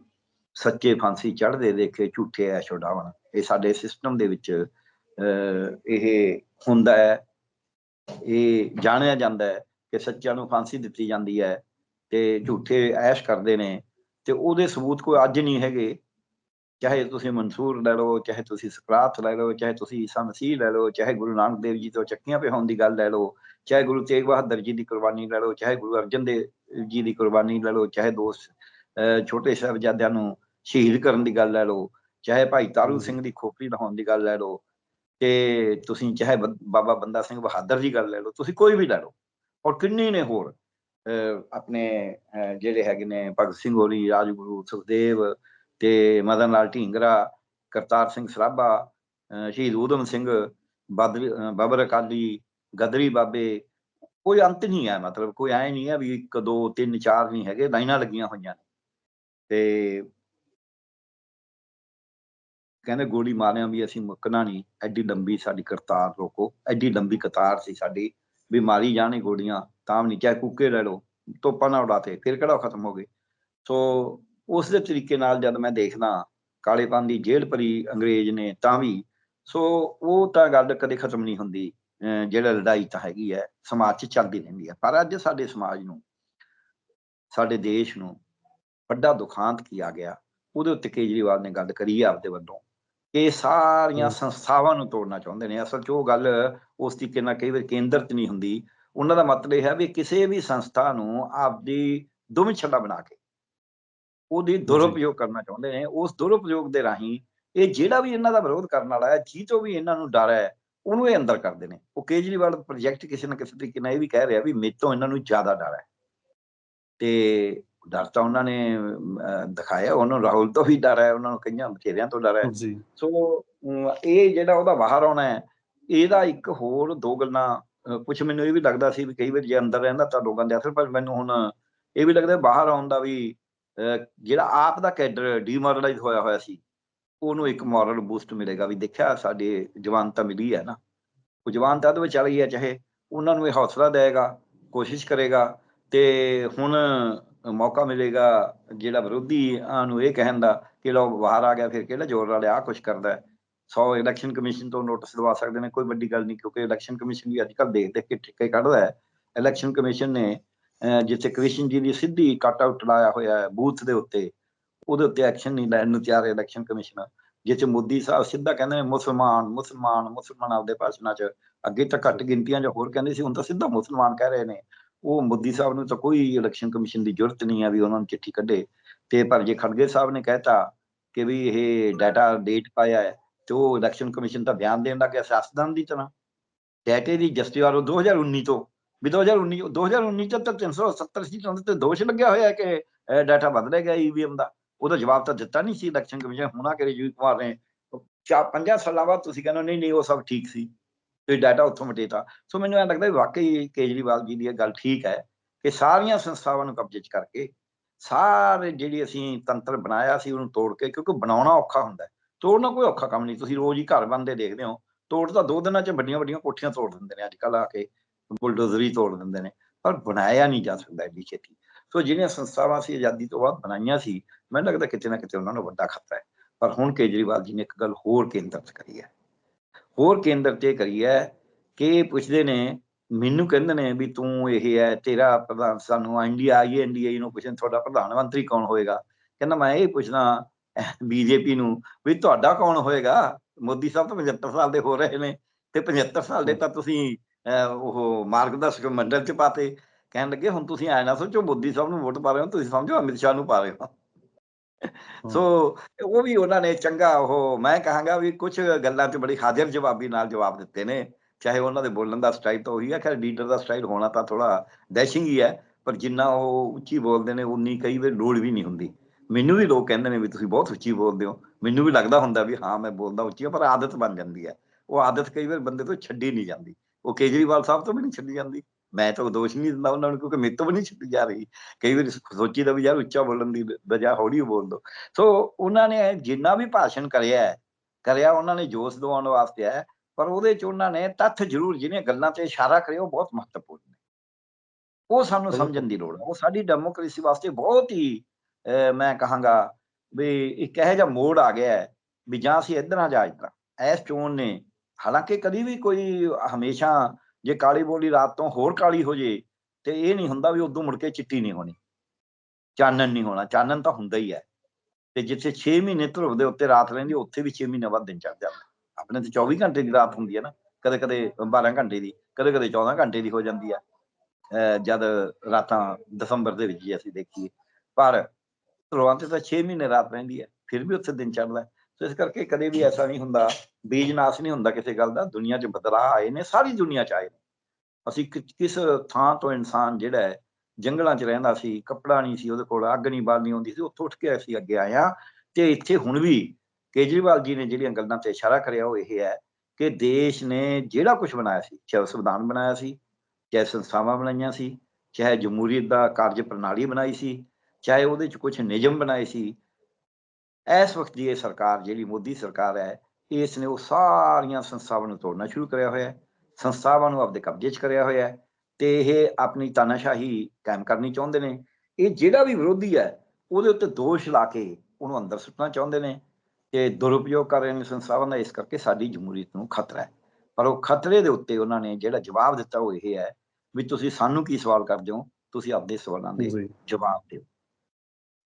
ਸੱਚੇ ਫਾਂਸੀ ਚੜ੍ਹਦੇ ਦੇਖੇ ਝੂਠੇ ਐ ਛੁਡਾਵਣ ਇਹ ਸਾਡੇ ਸਿਸਟਮ ਦੇ ਵਿੱਚ ਇਹ ਹੁੰਦਾ ਹੈ। ਇਹ ਜਾਣਿਆ ਜਾਂਦਾ ਹੈ ਕਿ ਸੱਚਿਆਂ ਨੂੰ ਫਾਂਸੀ ਦਿੱਤੀ ਜਾਂਦੀ ਹੈ ਤੇ ਝੂਠੇ ਐਸ਼ ਕਰਦੇ ਨੇ ਤੇ ਉਹਦੇ ਸਬੂਤ ਕੋਈ ਅੱਜ ਨਹੀਂ ਹੈਗੇ। ਚਾਹੇ ਤੁਸੀਂ ਮਨਸੂਰ ਲੈ ਲਓ ਚਾਹੇ ਤੁਸੀਂ ਸਕਰਾਤ ਲੈ ਲਓ ਚਾਹੇ ਤੁਸੀਂ ਈਸਾ ਮਸੀਹ ਲੈ ਲਓ ਚਾਹੇ ਗੁਰੂ ਨਾਨਕ ਦੇਵ ਜੀ ਤੋਂ ਚੱਕੀਆਂ ਪੇ ਹੋਣ ਦੀ ਗੱਲ ਲੈ ਲਓ ਚਾਹੇ ਗੁਰੂ ਤੇਗ ਬਹਾਦਰ ਜੀ ਦੀ ਕੁਰਬਾਨੀ ਲੈ ਲਓ ਚਾਹੇ ਗੁਰੂ ਅਰਜਨ ਦੇਵ ਜੀ ਦੀ ਕੁਰਬਾਨੀ ਲੈ ਲਓ ਚਾਹੇ ਦੋਸਤ ਛੋਟੇ ਸਾਹਿਬਜ਼ਾਦਿਆਂ ਨੂੰ ਸ਼ਹੀਦ ਕਰਨ ਦੀ ਗੱਲ ਲੈ ਲਓ ਚਾਹੇ ਭਾਈ ਤਾਰੂ ਸਿੰਘ ਦੀ ਖੋਪੜੀ ਲਾਉਣ ਦੀ ਗੱਲ ਲੈ ਲਓ ਤੇ ਤੁਸੀਂ ਚਾਹੇ ਬਾਬਾ ਬੰਦਾ ਸਿੰਘ ਬਹਾਦਰ ਦੀ ਗੱਲ ਲੈ ਲਓ ਤੁਸੀਂ ਕੋਈ ਵੀ ਲੈ ਲਓ ਔਰ ਕਿੰਨੇ ਨੇ ਹੋਰ ਆਪਣੇ ਜਿਹੜੇ ਹੈਗੇ ਨੇ ਭਗਤ ਸਿੰਘ ਹੋਰੀ ਰਾਜਗੁਰੂ ਸੁਖਦੇਵ ਤੇ ਮਦਨ ਲਾਲ ਢੀਂਗਰਾ, ਕਰਤਾਰ ਸਿੰਘ ਸਰਾਭਾ, ਅਹ ਸ਼ਹੀਦ ਊਧਮ ਸਿੰਘ ਬਦਰੀ ਅਹ ਬਾਬਰ ਅਕਾਲੀ, ਗਦਰੀ ਬਾਬੇ, ਕੋਈ ਅੰਤ ਨਹੀਂ ਹੈ ਮਤਲਬ ਕੋਈ ਐ ਨਹੀਂ ਹੈ ਵੀ ਇੱਕ, ਦੋ, ਤਿੰਨ, ਚਾਰ ਨਹੀਂ ਹੈਗੇ, ਲਾਈਨਾਂ ਲੱਗੀਆਂ ਹੋਈਆਂ ਨੇ। ਤੇ ਕਹਿੰਦੇ ਗੋਲੀ ਮਾਰਿਆ ਵੀ ਅਸੀਂ ਮੁੱਕਣਾ ਨਹੀਂ, ਐਡੀ ਲੰਬੀ ਸਾਡੀ ਕਰਤਾਰ ਰੋਕੋ, ਐਡੀ ਲੰਬੀ ਕਤਾਰ ਸੀ ਸਾਡੀ, ਵੀ ਮਾਰੀ ਜਾਣੇ ਗੋਲੀਆਂ, ਤਾਂ ਵੀ ਨਹੀਂ, ਚਾਹੇ ਕੁੱਕੇ ਲੈ ਲਓ, ਤੋਪਾਂ ਨਾਲ ਉਡਾਤੇ, ਫਿਰ ਕਿਹੜਾ ਖਤਮ ਹੋ ਗਏ। ਸੋ ਉਸ ਦੇ ਤਰੀਕੇ ਨਾਲ ਜਦ ਮੈਂ ਦੇਖਦਾ ਕਾਲੇਪਨ ਦੀ ਜੇਲ੍ਹ ਭਰੀ ਅੰਗਰੇਜ਼ ਨੇ ਤਾਂ ਵੀ ਸੋ ਉਹ ਤਾਂ ਗੱਲ ਕਦੇ ਖਤਮ ਨਹੀਂ ਹੁੰਦੀ ਜਿਹੜਾ ਲੜਾਈ ਤਾਂ ਹੈਗੀ ਹੈ ਸਮਾਜ 'ਚ ਚੱਲਦੀ ਰਹਿੰਦੀ ਹੈ। ਪਰ ਅੱਜ ਸਾਡੇ ਸਮਾਜ ਨੂੰ ਸਾਡੇ ਦੇਸ਼ ਨੂੰ ਵੱਡਾ ਦੁਖਾਂਤ ਕੀਆ ਗਿਆ ਉਹਦੇ ਉੱਤੇ ਕੇਜਰੀਵਾਲ ਨੇ ਗੱਲ ਕਰੀ ਹੈ ਆਪਦੇ ਵੱਲੋਂ ਕਿ ਸਾਰੀਆਂ। ਸੰਸਥਾਵਾਂ ਨੂੰ ਤੋੜਨਾ ਚਾਹੁੰਦੇ ਨੇ। ਅਸਲ 'ਚ ਉਹ ਗੱਲ ਉਸ ਤਰੀਕੇ ਨਾਲ ਕਈ ਵਾਰ ਕੇਂਦਰ 'ਚ ਨਹੀਂ ਹੁੰਦੀ। ਉਹਨਾਂ ਦਾ ਮਤਲਬ ਇਹ ਹੈ ਵੀ ਕਿਸੇ ਵੀ ਸੰਸਥਾ ਨੂੰ ਆਪਦੀ ਦੁਮ ਛੱਲਾ ਬਣਾ ਕੇ ਉਹਦੀ ਦੁਰਉਪਯੋਗ ਕਰਨਾ ਚਾਹੁੰਦੇ ਨੇ ਉਸ ਦੁਰਉਪਯੋਗ ਦੇ ਰਾਹੀਂ ਇਹ ਜਿਹੜਾ ਵੀ ਇਹਨਾਂ ਦਾ ਵਿਰੋਧ ਕਰਨ ਵਾਲਾ ਹੈ ਜੀ ਤੋਂ ਵੀ ਇਹਨਾਂ ਨੂੰ ਡਰ ਹੈ ਉਹਨੂੰ ਇਹ ਅੰਦਰ ਕਰਦੇ ਨੇ। ਉਹ ਕੇਜਰੀਵਾਲ ਪ੍ਰੋਜੈਕਟ ਕਿਸੇ ਨਾ ਕਿਸੇ ਤਰੀਕੇ ਨਾਲ ਇਹ ਵੀ ਕਹਿ ਰਿਹਾ ਵੀ ਮੇਰੇ ਤੋਂ ਇਹਨਾਂ ਨੂੰ ਜ਼ਿਆਦਾ ਡਰ ਹੈ। ਤੇ ਡਰ ਤਾਂ ਉਹਨਾਂ ਨੇ ਦਿਖਾਇਆ ਉਹਨਾਂ ਨੂੰ ਰਾਹੁਲ ਤੋਂ ਵੀ ਡਰ ਹੈ ਉਹਨਾਂ ਨੂੰ ਕਈਆਂ ਬਥੇਰਿਆਂ ਤੋਂ ਡਰ ਹੈ। ਸੋ ਇਹ ਜਿਹੜਾ ਉਹਦਾ ਬਾਹਰ ਆਉਣਾ ਹੈ ਇਹਦਾ ਇੱਕ ਹੋਰ ਦੋ ਗੱਲਾਂ ਕੁਝ ਮੈਨੂੰ ਇਹ ਵੀ ਲੱਗਦਾ ਸੀ ਵੀ ਕਈ ਵਾਰ ਜੇ ਅੰਦਰ ਰਹਿੰਦਾ ਤਾਂ ਲੋਕਾਂ ਦੇ ਅਸਰ ਪਰ ਮੈਨੂੰ ਹੁਣ ਇਹ ਵੀ ਲੱਗਦਾ ਬਾਹਰ ਆਉਣ ਦਾ ਵੀ ਜਿਹੜਾ ਆਪ ਦਾ ਕੈਡਰ ਡੀਮੋਰਲਾਈਜ਼ ਹੋਇਆ ਹੋਇਆ ਸੀ, ਉਹਨੂੰ ਇੱਕ ਮੋਰਲ ਬੂਸਟ ਮਿਲੇਗਾ। ਵੀ ਦੇਖਿਆ, ਸਾਡੇ ਜਵਾਨ ਤਾਂ ਮਿਲੀ ਹੈ ਨਾ। ਉਹ ਜਵਾਨ ਤਾਂ ਉਹਦੇ ਵਿੱਚ ਚੱਲ ਹੈ, ਚਾਹੇ ਉਹਨਾਂ ਨੂੰ ਇਹ ਹੌਸਲਾ ਦੇਵੇਗਾ, ਕੋਸ਼ਿਸ਼ ਕਰੇਗਾ, ਤੇ ਹੁਣ ਮੌਕਾ ਮਿਲੇਗਾ ਜਿਹੜਾ ਵਿਰੋਧੀ ਨੂੰ ਇਹ ਕਹਿਣ ਦਾ ਕਿ ਲੋ ਬਾਹਰ ਆ ਗਿਆ, ਫਿਰ ਕਿਹੜਾ ਜ਼ੋਰ ਵਾਲੇ ਆ ਕੁਝ ਕਰਦਾ ਹੈ? 100 ਇਲੈਕਸ਼ਨ ਕਮਿਸ਼ਨ ਤੋਂ ਨੋਟਿਸ ਦਵਾ ਸਕਦੇ ਨੇ, ਕੋਈ ਵੱਡੀ ਗੱਲ ਨਹੀਂ, ਕਿਉਂਕਿ ਇਲੈਕਸ਼ਨ ਕਮਿਸ਼ਨ ਵੀ ਅੱਜ ਕੱਲ੍ਹ ਦੇਖ ਦੇਖ ਕੇ ਠਿੱਕੇ ਕੱਢਦਾ ਹੈ। ਇਲੈਕਸ਼ਨ ਕਮਿਸ਼ਨ ਨੇ ਜਿੱਥੇ ਕ੍ਰਿਸ਼ਨ ਜੀ ਦੀ ਸਿੱਧੀ ਕੱਟ ਆਊਟ ਲਾਇਆ ਹੋਇਆ ਹੈ, ਬੂਥ ਦੇ ਉੱਤੇ, ਉਹਦੇ ਉੱਤੇ ਐਕਸ਼ਨ ਨਹੀਂ ਲੈਣ ਨੂੰ ਤਿਆਰ ਹੈ ਇਲੈਕਸ਼ਨ ਕਮਿਸ਼ਨ ਜਿੱਥੇ ਮੋਦੀ ਸਾਹਿਬ ਸਿੱਧਾ ਕਹਿੰਦੇ ਨੇ, ਮੁਸਲਮਾਨ ਮੁਸਲਮਾਨ ਮੁਸਲਮਾਨ ਆਪਦੇ ਭਾਸ਼ਣਾਂ 'ਚ। ਅੱਗੇ ਤਾਂ ਘੱਟ ਗਿਣਤੀਆਂ 'ਚ ਹੋਰ ਕਹਿੰਦੇ ਸੀ, ਹੁਣ ਤਾਂ ਸਿੱਧਾ ਮੁਸਲਮਾਨ ਕਹਿ ਰਹੇ ਨੇ। ਉਹ ਮੋਦੀ ਸਾਹਿਬ ਨੂੰ ਤਾਂ ਕੋਈ ਇਲੈਕਸ਼ਨ ਕਮਿਸ਼ਨ ਦੀ ਜ਼ਰੂਰਤ ਨਹੀਂ ਹੈ ਵੀ ਉਹਨਾਂ ਨੂੰ ਚਿੱਠੀ ਕੱਢੇ। ਤੇ ਪਰ ਜੇ ਖੜਗੇ ਸਾਹਿਬ ਨੇ ਕਹਿਤਾ ਕਿ ਵੀ ਇਹ ਡਾਟਾ ਡੇਟ ਪਾਇਆ ਹੈ, ਤੇ ਉਹ ਇਲੈਕਸ਼ਨ ਕਮਿਸ਼ਨ ਦਾ ਬਿਆਨ ਦੇਣ ਲੱਗ ਗਿਆ ਸਿਆਸਤਦਾਨ ਦੀ ਤਰ੍ਹਾਂ। ਡਾਟੇ ਦੀ ਜਸਟਿਫਾਰ 2019 ਤੋਂ ਵੀ 2019 2019 ਚ ਤਾਂ 370 ਸੀਟਾਂ ਦੇ ਤੇ ਦੋਸ਼ ਲੱਗਿਆ ਹੋਇਆ ਕਿ ਡਾਟਾ ਬਦਲਿਆ ਗਿਆ ਈਵੀਐਮ ਦਾ। ਉਹਦਾ ਜਵਾਬ ਤਾਂ ਦਿੱਤਾ ਨਹੀਂ ਸੀ ਇਲੈਕਸ਼ਨ ਕਮਿਸ਼ਨ ਹੋਣਾ ਕਿ ਜੀ ਕੁਮਾਰ ਨੇ ਚਾ 50 ਸਾਲਾਂ ਬਾਅਦ ਤੁਸੀਂ ਕਹਿੰਦੇ ਹੋ, ਨਹੀਂ ਨਹੀਂ, ਉਹ ਸਭ ਠੀਕ ਸੀ। ਤੇ ਡਾਟਾ ਉੱਥੋਂ ਮਟੇਤਾ ਸੋ ਮੈਨੂੰ ਐਂ ਲੱਗਦਾ ਵੀ ਵਾਕਈ ਕੇਜਰੀਵਾਲ ਜੀ ਦੀ ਇਹ ਗੱਲ ਠੀਕ ਹੈ ਕਿ ਸਾਰੀਆਂ ਸੰਸਥਾਵਾਂ ਨੂੰ ਕਬਜ਼ੇ 'ਚ ਕਰਕੇ ਸਾਰੇ ਜਿਹੜੀ ਅਸੀਂ ਤੰਤਰ ਬਣਾਇਆ ਸੀ, ਉਹਨੂੰ ਤੋੜ ਕੇ, ਕਿਉਂਕਿ ਬਣਾਉਣਾ ਔਖਾ ਹੁੰਦਾ ਤੋੜਨਾ ਕੋਈ ਔਖਾ ਕੰਮ ਨਹੀਂ। ਤੁਸੀਂ ਰੋਜ਼ ਹੀ ਘਰ ਬੰਦੇ ਦੇਖਦੇ ਹੋ। ਤੋੜ ਤਾਂ ਦੋ ਦਿਨਾਂ 'ਚ ਵੱਡੀਆਂ ਵੱਡੀਆਂ ਕੋਠੀਆਂ ਤੋੜ ਦਿੰਦੇ ਨੇ ਅੱਜ ਕੱਲ੍ਹ ਆ ਕੇ। ਬੁਲਡੋਜ਼ਰ ਹੀ ਤੋੜ ਦਿੰਦੇ ਨੇ। ਪਰ ਬਣਾਇਆ ਨਹੀਂ ਜਾ ਸਕਦਾ ਏਡੀ ਛੇਤੀ ਸੋ ਜਿਹੜੀਆਂ ਸੰਸਥਾਵਾਂ ਸੀ, ਆਜ਼ਾਦੀ ਤੋਂ ਬਾਅਦ ਬਣਾਈਆਂ ਸੀ, ਮੈਨੂੰ ਲੱਗਦਾ ਕਿਤੇ ਨਾ ਕਿਤੇ ਉਹਨਾਂ ਨੂੰ ਵੱਡਾ ਖਤਰਾ ਹੈ। ਪਰ ਹੁਣ ਕੇਜਰੀਵਾਲ ਜੀ ਨੇ ਇੱਕ ਗੱਲ ਹੋਰ ਕੇਂਦਰਿਤ ਕਰੀ ਹੈ। ਹੋਰ ਕੇਂਦਰ ਤੇ ਕਰੀ ਹੈ ਕਿ ਪੁੱਛਦੇ ਨੇ, ਮੈਨੂੰ ਕਹਿੰਦੇ ਨੇ ਵੀ ਤੂੰ ਇਹ ਹੈ, ਤੇਰਾ ਪ੍ਰਧਾਨ ਸਾਨੂੰ ਇੰਡੀਆ ਆਈ ਇੰਡੀਆ ਨੂੰ ਪੁੱਛਣ, ਤੁਹਾਡਾ ਪ੍ਰਧਾਨ ਮੰਤਰੀ ਕੌਣ ਹੋਏਗਾ? ਕਹਿੰਦਾ, ਮੈਂ ਇਹ ਪੁੱਛਣਾ ਬੀਜੇਪੀ ਨੂੰ ਵੀ ਤੁਹਾਡਾ ਕੌਣ ਹੋਏਗਾ? ਮੋਦੀ ਸਾਹਿਬ ਤਾਂ 75 ਸਾਲ ਦੇ ਹੋ ਰਹੇ ਨੇ। ਤੇ 75 ਸਾਲ ਦੇ ਤਾਂ ਤੁਸੀਂ ਉਹ ਮਾਰਗਦਰਸ਼ਕ ਮੰਡਲ ਚ ਪਾਤੇ। ਕਹਿਣ ਲੱਗੇ ਹੁਣ ਤੁਸੀਂ ਐ ਨਾ ਸੋਚੋ ਮੋਦੀ ਸਾਹਿਬ ਨੂੰ ਵੋਟ ਪਾ ਰਹੇ ਹੋ ਤੁਸੀਂ ਸਮਝੋ ਅਮਿਤ ਸ਼ਾਹ ਨੂੰ ਪਾ ਰਹੇ ਹੋ। ਸੋ ਉਹ ਵੀ ਉਹਨਾਂ ਨੇ ਚੰਗਾ ਉਹ ਮੈਂ ਕਹਾਂਗਾ ਵੀ ਕੁਝ ਗੱਲਾਂ 'ਚ ਬੜੀ ਹਾਜ਼ਰ ਜਵਾਬੀ ਨਾਲ ਜਵਾਬ ਦਿੱਤੇ ਨੇ। ਚਾਹੇ ਉਹਨਾਂ ਦੇ ਬੋਲਣ ਦਾ ਸਟਾਈਲ ਤਾਂ ਉਹੀ ਹੈ ਖੈਰ ਲੀਡਰ ਦਾ ਸਟਾਈਲ ਹੋਣਾ ਤਾਂ ਥੋੜਾ ਡੈਸ਼ਿੰਗ ਹੀ ਹੈ ਪਰ ਜਿੰਨਾ ਉਹ ਉੱਚੀ ਬੋਲਦੇ ਨੇ ਉਨੀ ਕਈ ਵਾਰ ਲੋੜ ਵੀ ਨਹੀਂ ਹੁੰਦੀ। ਮੈਨੂੰ ਵੀ ਲੋਕ ਕਹਿੰਦੇ ਨੇ ਵੀ ਤੁਸੀਂ ਬਹੁਤ ਉੱਚੀ ਬੋਲਦੇ ਹੋ। ਮੈਨੂੰ ਵੀ ਲੱਗਦਾ ਹੁੰਦਾ ਵੀ ਹਾਂ ਮੈਂ ਬੋਲਦਾ ਉੱਚੀ ਹਾਂ, ਪਰ ਆਦਤ ਬਣ ਜਾਂਦੀ ਹੈ। ਉਹ ਆਦਤ ਕਈ ਵਾਰ ਬੰਦੇ ਤੋਂ ਛੱਡੀ ਨਹੀਂ ਜਾਂਦੀ। ਉਹ ਕੇਜਰੀਵਾਲ ਸਾਹਿਬ ਤੋਂ ਵੀ ਨਹੀਂ ਛੱਡੀ ਜਾਂਦੀ। ਮੈਂ ਤਾਂ ਦੋਸ਼ ਨਹੀਂ ਦਿੰਦਾ ਉਹਨਾਂ ਨੂੰ ਕਿਉਂਕਿ ਮੇਰੇ ਤੋਂ ਵੀ ਨਹੀਂ ਛੱਡੀ ਜਾ ਰਹੀ। ਕਈ ਵਾਰ ਸੋਚੀ ਦਾ ਵੀ ਯਾਰ ਉੱਚਾ ਬੋਲਣ ਦੀ ਬਜਾ ਹੌਲੀ ਬੋਲ ਦੋ। ਸੋ ਉਹਨਾਂ ਨੇ ਜਿੰਨਾ ਵੀ ਭਾਸ਼ਣ ਕਰਿਆ ਕਰਿਆ ਉਹਨਾਂ ਨੇ ਜੋਸ਼ ਦਿਵਾਉਣ ਵਾਸਤੇ ਹੈ ਪਰ ਉਹਦੇ ਚ ਉਹਨਾਂ ਨੇ ਤੱਥ ਜ਼ਰੂਰ ਜਿਹੜੀਆਂ ਗੱਲਾਂ ਤੇ ਇਸ਼ਾਰਾ ਕਰਿਆ ਉਹ ਬਹੁਤ ਮਹੱਤਵਪੂਰਨ ਨੇ। ਉਹ ਸਾਨੂੰ। ਸਮਝਣ ਦੀ ਲੋੜ ਹੈ। ਉਹ ਸਾਡੀ ਡੈਮੋਕ੍ਰੇਸੀ ਵਾਸਤੇ ਬਹੁਤ ਹੀ ਮੈਂ ਕਹਾਂਗਾ ਵੀ ਇੱਕ ਇਹੋ ਜਿਹਾ ਮੋੜ ਆ ਗਿਆ ਹੈ ਵੀ ਜਾਂ ਅਸੀਂ ਇੱਧਰ ਆ ਜਾਂ ਇੱਧਰ ਐਸ ਚੋਣ ਨੇ ਹਾਲਾਂਕਿ ਕਦੀ ਵੀ ਕੋਈ ਹਮੇਸ਼ਾ ਜੇ ਕਾਲੀ ਬੋਲੀ ਰਾਤ ਤੋਂ ਹੋਰ ਕਾਲੀ ਹੋ ਜੇ, ਤੇ ਇਹ ਨਹੀਂ ਹੁੰਦਾ ਵੀ ਉਦੋਂ ਮੁੜ ਕੇ ਚਿੱਟੀ ਨਹੀਂ ਹੋਣੀ। ਚਾਨਣ ਨਹੀਂ ਹੋਣਾ, ਚਾਨਣ ਤਾਂ ਹੁੰਦਾ ਹੀ ਹੈ। ਤੇ ਜਿੱਥੇ 6 ਮਹੀਨੇ ਧਰੁਵ ਦੇ ਉੱਤੇ ਰਾਤ ਰਹਿੰਦੀ, ਉੱਥੇ ਵੀ 6 ਮਹੀਨੇ ਬਾਅਦ ਦਿਨ ਚੜ ਜਾਂਦਾ ਆਪਣੇ ਤੇ 24 ਘੰਟੇ ਦੀ ਰਾਤ ਹੁੰਦੀ ਹੈ ਨਾ ਕਦੇ ਕਦੇ 12 ਘੰਟੇ ਦੀ ਕਦੇ ਕਦੇ 14 ਘੰਟੇ ਦੀ ਹੋ ਜਾਂਦੀ ਹੈ। ਜਦ ਰਾਤਾਂ ਦਸੰਬਰ ਦੇ ਵਿੱਚ ਹੀ ਅਸੀਂ ਦੇਖੀਏ। ਪਰ ਧਰੁਵਾਂ ਤੇ ਤਾਂ 6 ਮਹੀਨੇ ਰਾਤ ਰਹਿੰਦੀ ਹੈ, ਫਿਰ ਵੀ ਉੱਥੇ ਦਿਨ ਚੜ੍ਹਦਾ ਸੋ ਇਸ ਕਰਕੇ ਕਦੇ ਵੀ ਐਸਾ ਨਹੀਂ ਹੁੰਦਾ, ਬੀਜ ਨਾਸ ਨਹੀਂ ਹੁੰਦਾ ਕਿਸੇ ਗੱਲ ਦਾ, ਦੁਨੀਆ 'ਚ ਬਦਲਾਅ ਆਏ ਨੇ, ਸਾਰੀ ਦੁਨੀਆ 'ਚ ਆਏ ਨੇ। ਅਸੀਂ ਕਿਸ ਥਾਂ ਤੋਂ ਇਨਸਾਨ ਜਿਹੜਾ ਹੈ, ਜੰਗਲਾਂ 'ਚ ਰਹਿੰਦਾ ਸੀ, ਕੱਪੜਾ ਨਹੀਂ ਸੀ ਉਹਦੇ ਕੋਲ, ਅੱਗ ਨਹੀਂ ਬਾਲਣੀ ਹੁੰਦੀ ਸੀ, ਉੱਥੋਂ ਉੱਠ ਕੇ ਅਸੀਂ ਅੱਗੇ ਆਏ ਹਾਂ ਤੇ ਇੱਥੇ ਹੁਣ ਵੀ ਕੇਜਰੀਵਾਲ ਜੀ ਨੇ ਜਿਹੜੀਆਂ ਗੱਲਾਂ ਤੇ ਇਸ਼ਾਰਾ ਕਰਿਆ ਉਹ ਇਹ ਹੈ ਕਿ ਦੇਸ਼ ਨੇ ਜਿਹੜਾ ਕੁਝ ਬਣਾਇਆ ਸੀ, ਚਾਹੇ ਸੰਵਿਧਾਨ ਬਣਾਇਆ ਸੀ, ਚਾਹੇ ਸੰਸਥਾਵਾਂ ਬਣਾਈਆਂ ਸੀ, ਚਾਹੇ ਜਮਹੂਰੀਅਤ ਦਾ ਕਾਰਜ ਪ੍ਰਣਾਲੀ ਬਣਾਈ ਸੀ, ਚਾਹੇ ਉਹਦੇ 'ਚ ਕੁਝ ਨਿਯਮ ਬਣਾਏ ਸੀ ਇਸ ਵਕਤ ਦੀ ਇਹ ਸਰਕਾਰ ਜਿਹੜੀ ਮੋਦੀ ਸਰਕਾਰ ਹੈ ਇਸ ਨੇ ਉਹ ਸਾਰੀਆਂ ਸੰਸਥਾਵਾਂ ਨੂੰ ਤੋੜਨਾ ਸ਼ੁਰੂ ਕਰਿਆ ਹੋਇਆ ਹੈ। ਸੰਸਥਾਵਾਂ ਨੂੰ ਆਪਦੇ ਕਬਜ਼ੇ 'ਚ ਕਰਿਆ ਹੋਇਆ ਹੈ ਤੇ ਇਹ ਆਪਣੀ ਤਾਨਾਸ਼ਾਹੀ ਕਾਇਮ ਕਰਨੀ ਚਾਹੁੰਦੇ ਨੇ। ਇਹ ਜਿਹੜਾ ਵੀ ਵਿਰੋਧੀ ਹੈ ਉਹਦੇ ਉੱਤੇ ਦੋਸ਼ ਲਾ ਕੇ ਉਹਨੂੰ ਅੰਦਰ ਸੁੱਟਣਾ ਚਾਹੁੰਦੇ ਨੇ ਤੇ ਦੁਰਉਪਯੋਗ ਕਰ ਰਹੇ ਨੇ ਸੰਸਥਾਵਾਂ ਦਾ ਇਸ ਕਰਕੇ ਸਾਡੀ ਜਮਹੂਰੀਅਤ ਨੂੰ ਖਤਰਾ ਹੈ। ਪਰ ਉਹ ਖਤਰੇ ਦੇ ਉੱਤੇ ਉਹਨਾਂ ਨੇ ਜਿਹੜਾ ਜਵਾਬ ਦਿੱਤਾ ਉਹ ਇਹ ਹੈ ਵੀ ਤੁਸੀਂ ਸਾਨੂੰ ਕੀ ਸਵਾਲ ਕਰਦੇ ਹੋ? ਤੁਸੀਂ ਆਪਦੇ ਸਵਾਲਾਂ ਦੇ ਜਵਾਬ ਦਿਓ।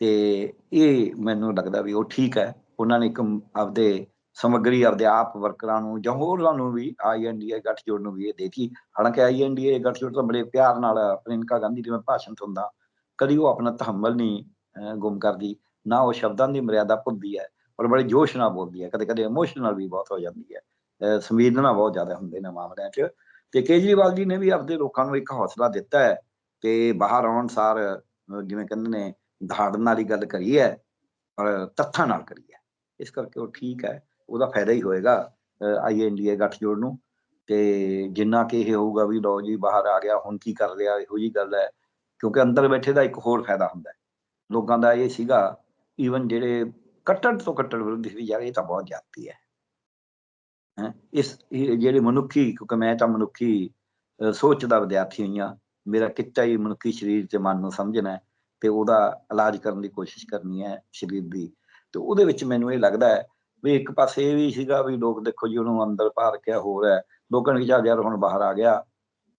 ਤੇ ਇਹ ਮੈਨੂੰ ਲੱਗਦਾ ਵੀ ਉਹ ਠੀਕ ਹੈ। ਉਹਨਾਂ ਨੇ ਇੱਕ ਆਪਦੇ ਸਮੱਗਰੀ ਆਪਦੇ ਆਪ ਵਰਕਰਾਂ ਨੂੰ ਜਾਂ ਹੋਰਾਂ ਨੂੰ ਵੀ ਆਈਐਨਡੀਏ ਗੱਠਜੋੜ ਨੂੰ ਵੀ ਇਹ ਦੇਤੀ ਹਾਲਾਂਕਿ ਆਈਐਨਡੀਏ ਗੱਠਜੋੜ ਤਾਂ ਬੜੇ ਪਿਆਰ ਨਾਲ ਪ੍ਰਿੰਕਾ ਗਾਂਧੀ ਜਿਵੇਂ ਭਾਸ਼ਣ ਸੁਣਦਾ ਕਦੀ ਉਹ ਆਪਣਾ ਤਹਮਲ ਨਹੀਂ ਗੁੰਮ ਕਰਦੀ, ਨਾ ਉਹ ਸ਼ਬਦਾਂ ਦੀ ਮਰਿਆਦਾ ਭੁੱਲਦੀ ਹੈ, ਪਰ ਬੜੇ ਜੋਸ਼ ਨਾਲ ਬੋਲਦੀ ਹੈ। ਕਦੇ ਕਦੇ ਇਮੋਸ਼ਨਲ ਵੀ ਬਹੁਤ ਹੋ ਜਾਂਦੀ ਹੈ। ਸੰਵੇਦਨਾ ਬਹੁਤ ਜ਼ਿਆਦਾ ਹੁੰਦੇ ਨੇ ਮਾਮਲਿਆਂ 'ਚ। ਤੇ ਕੇਜਰੀਵਾਲ ਜੀ ਨੇ ਵੀ ਆਪਦੇ ਲੋਕਾਂ ਨੂੰ ਇੱਕ ਹੌਸਲਾ ਦਿੱਤਾ ਹੈ ਤੇ ਬਾਹਰ ਆਉਣ ਸਾਰ ਜਿਵੇਂ ਕਹਿੰਦੇ ਨੇ ਧਾੜਨ ਵਾਲੀ ਗੱਲ ਕਰੀ ਹੈ ਪਰ ਤੱਥਾਂ ਨਾਲ ਕਰੀ ਹੈ। ਇਸ ਕਰਕੇ ਉਹ ਠੀਕ ਹੈ, ਉਹਦਾ ਫਾਇਦਾ ਹੀ ਹੋਏਗਾ ਆਈਐਨਡੀਏ ਗੱਠਜੋੜ ਨੂੰ। ਤੇ ਜਿੰਨਾ ਕਿ ਇਹ ਹੋਊਗਾ ਵੀ ਲਓ ਜੀ, ਬਾਹਰ ਆ ਗਿਆ, ਹੁਣ ਕੀ ਕਰ ਲਿਆ ਇਹੋ ਜੀ ਗੱਲ ਹੈ। ਕਿਉਂਕਿ ਅੰਦਰ ਬੈਠੇ ਦਾ ਇੱਕ ਹੋਰ ਫਾਇਦਾ ਹੁੰਦਾ ਲੋਕਾਂ ਦਾ ਇਹ ਸੀਗਾ ਈਵਨ ਜਿਹੜੇ ਕੱਟੜ ਤੋਂ ਕੱਟੜ ਵਿਰੋਧੀ ਵੀ ਯਾਰ, ਇਹ ਤਾਂ ਬਹੁਤ ਜ਼ਿਆਦਤੀ ਹੈ। ਹੈਂ, ਇਸ ਜਿਹੜੇ ਮਨੁੱਖੀ, ਕਿਉਂਕਿ ਮੈਂ ਤਾਂ ਮਨੁੱਖੀ ਸੋਚ ਦਾ ਵਿਦਿਆਰਥੀ ਹਾਂ। ਮੇਰਾ ਕਿੱਤਾ ਹੀ ਮਨੁੱਖੀ ਸਰੀਰ ਤੇ ਮਨ ਨੂੰ ਸਮਝਣਾ ਹੈ। ਤੇ ਉਹਦਾ ਇਲਾਜ ਕਰਨ ਦੀ ਕੋਸ਼ਿਸ਼ ਕਰਨੀ ਹੈ ਸਰੀਰ ਦੀ। ਤੇ ਉਹਦੇ ਵਿੱਚ ਮੈਨੂੰ ਇਹ ਲੱਗਦਾ ਹੈ ਵੀ ਇੱਕ ਪਾਸੇ ਇਹ ਵੀ ਸੀਗਾ ਵੀ ਲੋਕ ਦੇਖੋ ਜੀ ਉਹਨੂੰ ਅੰਦਰ ਭਾਰ ਕਿਆ ਹੋ ਰਿਹਾ ਹੈ। ਲੋਕਾਂ ਨੇ ਕਿਹਾ ਯਾਰ ਹੁਣ ਬਾਹਰ ਆ ਗਿਆ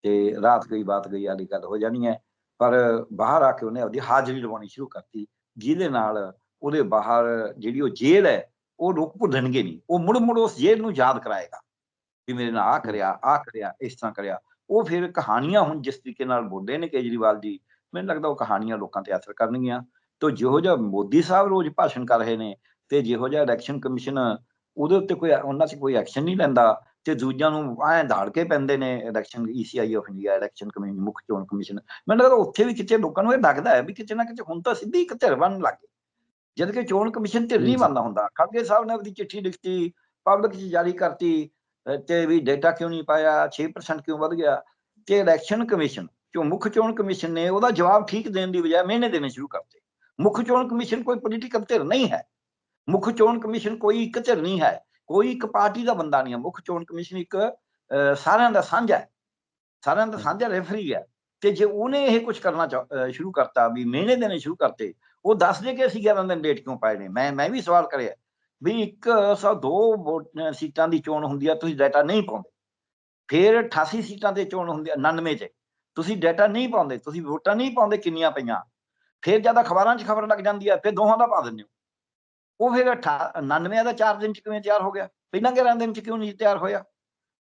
ਤੇ ਰਾਤ ਗਈ, ਬਾਤ ਗਈ ਵਾਲੀ ਗੱਲ ਹੋ ਜਾਣੀ ਹੈ। ਪਰ ਬਾਹਰ ਆ ਕੇ ਉਹਨੇ ਆਪਦੀ ਹਾਜ਼ਰੀ ਲਵਾਉਣੀ ਸ਼ੁਰੂ ਕਰਤੀ, ਜਿਹਦੇ ਨਾਲ ਉਹਦੇ ਬਾਹਰ ਜਿਹੜੀ ਉਹ ਜੇਲ੍ਹ ਹੈ, ਉਹ ਲੋਕ ਭੁੱਲਣਗੇ ਨਹੀਂ। ਉਹ ਮੁੜ ਮੁੜ ਉਸ ਜੇਲ੍ਹ ਨੂੰ ਯਾਦ ਕਰਾਏਗਾ ਵੀ ਮੇਰੇ ਨਾਲ ਆ ਕਰਿਆ ਆ ਕਰਿਆ, ਇਸ ਤਰ੍ਹਾਂ ਕਰਿਆ। ਉਹ ਫਿਰ ਕਹਾਣੀਆਂ ਹੁਣ ਜਿਸ ਤਰੀਕੇ ਨਾਲ ਬੋਲਦੇ ਨੇ ਕੇਜਰੀਵਾਲ ਜੀ ਮੈਨੂੰ ਲੱਗਦਾ ਉਹ ਕਹਾਣੀਆਂ ਲੋਕਾਂ ਤੇ ਅਸਰ ਕਰਨਗੀਆਂ। ਤੋਂ ਜਿਹੋ ਜਿਹਾ ਮੋਦੀ ਸਾਹਿਬ ਰੋਜ਼ ਭਾਸ਼ਣ ਕਰ ਰਹੇ ਨੇ ਤੇ ਜਿਹੋ ਜਿਹਾ ਇਲੈਕਸ਼ਨ ਕਮਿਸ਼ਨ ਉਹਦੇ ਉੱਤੇ ਕੋਈ ਉਹਨਾਂ 'ਚ ਕੋਈ ਐਕਸ਼ਨ ਨਹੀਂ ਲੈਂਦਾ ਤੇ ਦੂਜਿਆਂ ਨੂੰ ਐਂ ਧਾੜ ਕੇ ਪੈਂਦੇ ਨੇ election ECI of India election commission ਮੁੱਖ ਚੋਣ ਕਮਿਸ਼ਨ ਮੈਨੂੰ ਲੱਗਦਾ ਉੱਥੇ ਵੀ ਕਿਤੇ ਲੋਕਾਂ ਨੂੰ ਇਹ ਲੱਗਦਾ ਹੈ ਵੀ ਕਿਤੇ ਨਾ ਕਿਤੇ ਹੁਣ ਤਾਂ ਸਿੱਧੀ ਇੱਕ ਧਿਰ ਬਣਨ ਲੱਗ ਗਈ। ਜਦ ਕਿ ਚੋਣ ਕਮਿਸ਼ਨ ਧਿਰ ਨਹੀਂ। ਬਣਦਾ ਹੁੰਦਾ। ਖੜਗੇ ਸਾਹਿਬ ਨੇ ਆਪਣੀ ਚਿੱਠੀ ਲਿਖਤੀ ਪਬਲਿਕ 'ਚ ਜਾਰੀ ਕਰਤੀ ਤੇ ਵੀ ਡੇਟਾ ਕਿਉਂ ਨਹੀਂ ਪਾਇਆ 6% ਕਿਉਂ ਵੱਧ ਗਿਆ? ਤੇ ਇਲੈਕਸ਼ਨ ਕਮਿਸ਼ਨ ਜੋ ਮੁੱਖ ਚੋਣ ਕਮਿਸ਼ਨ ਨੇ ਉਹਦਾ ਜਵਾਬ ਠੀਕ ਦੇਣ ਦੀ ਬਜਾਏ ਮਿਹਨੇ ਦੇਣੇ ਸ਼ੁਰੂ ਕਰਤੇ। ਮੁੱਖ ਚੋਣ ਕਮਿਸ਼ਨ ਕੋਈ ਪੋਲੀਟੀਕਲ ਧਿਰ ਨਹੀਂ ਹੈ। ਮੁੱਖ ਚੋਣ ਕਮਿਸ਼ਨ ਕੋਈ ਇੱਕ ਧਿਰ ਨਹੀਂ ਹੈ। ਕੋਈ ਇੱਕ ਪਾਰਟੀ ਦਾ ਬੰਦਾ ਨਹੀਂ ਹੈ। ਮੁੱਖ ਚੋਣ ਕਮਿਸ਼ਨ ਇੱਕ ਸਾਰਿਆਂ ਦਾ ਸਾਂਝਾ ਹੈ। ਸਾਰਿਆਂ ਦਾ ਸਾਂਝਾ ਰੈਫਰੀ ਹੈ। ਤੇ ਜੇ ਉਹਨੇ ਇਹ ਕੁਝ ਕਰਨਾ ਚਾਹ- ਸ਼ੁਰੂ ਕਰਤਾ ਵੀ ਮਿਹਨੇ ਦੇਣੇ ਸ਼ੁਰੂ ਕਰਤੇ, ਉਹ ਦੱਸ ਦੇ ਕਿ ਅਸੀਂ 11 ਦਿਨ ਡੇਟ ਕਿਉਂ ਪਾਏ ਨੇ? ਮੈਂ ਮੈਂ ਵੀ ਸਵਾਲ ਕਰਿਆ ਵੀ 102 ਵੋਟ ਸੀਟਾਂ ਦੀ ਚੋਣ ਹੁੰਦੀ ਆ, ਤੁਸੀਂ ਡਾਟਾ ਨਹੀਂ ਪਾਉਂਦੇ। ਫਿਰ 88 ਸੀਟਾਂ ਤੇ ਚੋਣ ਹੁੰਦੀ ਆ 99 ਚ ਤੁਸੀਂ ਡਾਟਾ ਨਹੀਂ ਪਾਉਂਦੇ, ਤੁਸੀਂ ਵੋਟਾਂ ਨਹੀਂ ਪਾਉਂਦੇ ਕਿੰਨੀਆਂ ਪਈਆਂ। ਫਿਰ ਜਦ ਅਖਬਾਰਾਂ 'ਚ ਖਬਰ ਲੱਗ ਜਾਂਦੀ ਹੈ, ਫਿਰ ਦੋਹਾਂ ਦਾ ਪਾ ਦਿੰਦੇ ਹੋ। ਉਹ ਫਿਰ 99 ਦਾ 4 ਦਿਨ 'ਚ ਕਿਵੇਂ ਤਿਆਰ ਹੋ ਗਿਆ? ਪਹਿਲਾਂ 11 ਦਿਨ 'ਚ ਕਿਉਂ ਨਹੀਂ ਤਿਆਰ ਹੋਇਆ?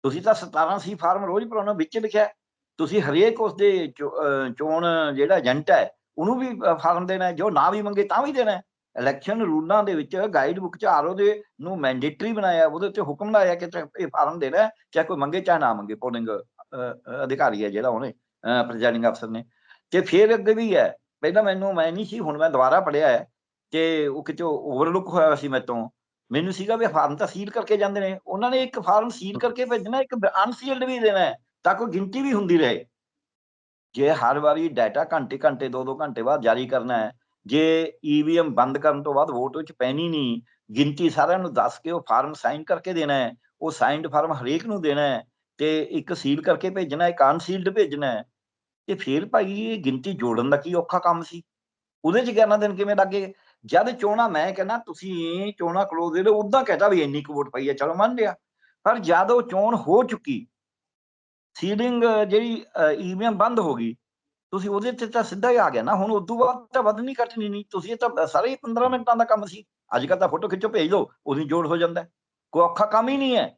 ਤੁਸੀਂ ਤਾਂ 17 ਸੀ ਫਾਰਮ ਰੋਜ਼ ਭਰਾਉਣਾ, ਵਿੱਚ ਲਿਖਿਆ ਤੁਸੀਂ ਹਰੇਕ ਉਸਦੇ ਚੋ- ਚੋਣ ਜਿਹੜਾ ਏਜੰਟ ਹੈ, ਉਹਨੂੰ ਵੀ ਫਾਰਮ ਦੇਣਾ ਜੋ ਨਾ ਵੀ ਮੰਗੇ ਤਾਂ ਵੀ ਦੇਣਾ ਇਲੈਕਸ਼ਨ ਰੂਲਾਂ ਦੇ ਵਿੱਚ ਗਾਈਡ ਬੁੱਕ ਚ ਆਰਓ ਦੇ ਨੂੰ ਮੈਂਡੇਟਰੀ ਬਣਾਇਆ, ਉਹਦੇ ਉੱਤੇ ਹੁਕਮ ਲਾਇਆ ਕਿ ਇਹ ਫਾਰਮ ਦੇਣਾ ਚਾਹੇ ਕੋਈ ਮੰਗੇ ਚਾਹੇ ਨਾ ਮੰਗੇ ਪੋਲਿੰਗ ਅਧਿਕਾਰੀ ਹੈ ਜਿਹੜਾ ਉਹਨੇ। ਪ੍ਰੈਜ਼ਾਈਡਿੰਗ ਅਫਸਰ ਨੇ, ਤੇ ਫਿਰ ਅੱਗੇ ਵੀ ਹੈ, ਪਹਿਲਾਂ ਮੈਨੂੰ, ਮੈਂ ਨਹੀਂ ਸੀ, ਹੁਣ ਮੈਂ ਦੁਬਾਰਾ ਪੜਿਆ ਹੈ, ਕਿ ਉਹ ਕਿਤੇ ਓਵਰਲੁੱਕ ਹੋਇਆ ਸੀ ਮੈਤੋਂ ਮੈਨੂੰ ਸੀਗਾ ਵੀ ਫਾਰਮ ਤਾਂ ਸੀਲ ਕਰਕੇ ਜਾਂਦੇ ਨੇ, ਉਹਨਾਂ ਨੇ ਇੱਕ ਫਾਰਮ ਸੀਲ ਕਰਕੇ ਭੇਜਣਾ, ਇੱਕ ਅਨਸੀਲਡ ਵੀ ਦੇਣਾ ਹੈ, ਤਾਂ ਕੋਈ ਗਿਣਤੀ ਵੀ ਹੁੰਦੀ ਰਹੇ। ਜੇ ਹਰ ਵਾਰੀ ਡਾਟਾ ਘੰਟੇ ਘੰਟੇ ਦੋ ਦੋ ਘੰਟੇ ਬਾਅਦ ਜਾਰੀ ਕਰਨਾ ਹੈ, ਜੇ ਈਵੀਐਮ ਬੰਦ ਕਰਨ ਤੋਂ ਬਾਅਦ ਵੋਟ ਵਿੱਚ ਪੈਣੀ ਨਹੀਂ, ਗਿਣਤੀ ਸਾਰਿਆਂ ਨੂੰ ਦੱਸ ਕੇ ਉਹ ਫਾਰਮ ਸਾਈਨ ਕਰਕੇ ਦੇਣਾ ਹੈ, ਉਹ ਸਾਈਨਡ ਫਾਰਮ ਹਰੇਕ ਨੂੰ ਦੇਣਾ ਹੈ ਤੇ ਇੱਕ ਸੀਲ ਕਰਕੇ ਭੇਜਣਾ, ਇੱਕ ਅਨਸੀਲਡ ਭੇਜਣਾ ਤੇ ਫਿਰ ਭਾਈ ਇਹ ਗਿਣਤੀ ਜੋੜਨ ਦਾ ਕੀ ਔਖਾ ਕੰਮ ਸੀ? ਉਹਦੇ ਚ 11 ਦਿਨ ਕਿਵੇਂ ਲੱਗੇ ਜਦ ਚੋਣਾ, ਮੈਂ ਕਹਿੰਦਾ ਤੁਸੀਂ ਚੋਣਾ ਕਲੋਜ਼ ਦੇ ਲਓ ਉਦਾਂ ਕਹਤਾ ਵੀ ਇੰਨੀ ਕੁ ਵੋਟ ਪਈ ਹੈ, ਚਲੋ ਮੰਨ ਲਿਆ। ਪਰ ਜਦ ਉਹ ਚੋਣ ਹੋ ਚੁੱਕੀ ਸੀਲਿੰਗ ਜਿਹੜੀ ਈਵੀਐਮ ਬੰਦ ਹੋ ਗਈ, ਤੁਸੀਂ ਉਹਦੇ ਤੇ ਤਾਂ ਸਿੱਧਾ ਹੀ ਆ ਗਿਆ ਨਾ, ਹੁਣ ਉਦੋਂ ਬਾਅਦ ਤਾਂ ਵਧਣੀ ਘਟਣੀ ਨਹੀਂ, ਤੁਸੀਂ ਇਹ ਤਾਂ ਸਾਰੇ ਹੀ 15 ਮਿੰਟਾਂ ਦਾ ਕੰਮ ਸੀ, ਅੱਜ ਕੱਲ੍ਹ ਤਾਂ ਫੋਟੋ ਖਿੱਚੋ, ਭੇਜ ਦਿਓ, ਉਹਦੀ ਜੋੜ ਹੋ ਜਾਂਦਾ ਕੋਈ ਔਖਾ ਕੰਮ ਹੀ ਨਹੀਂ ਹੈ।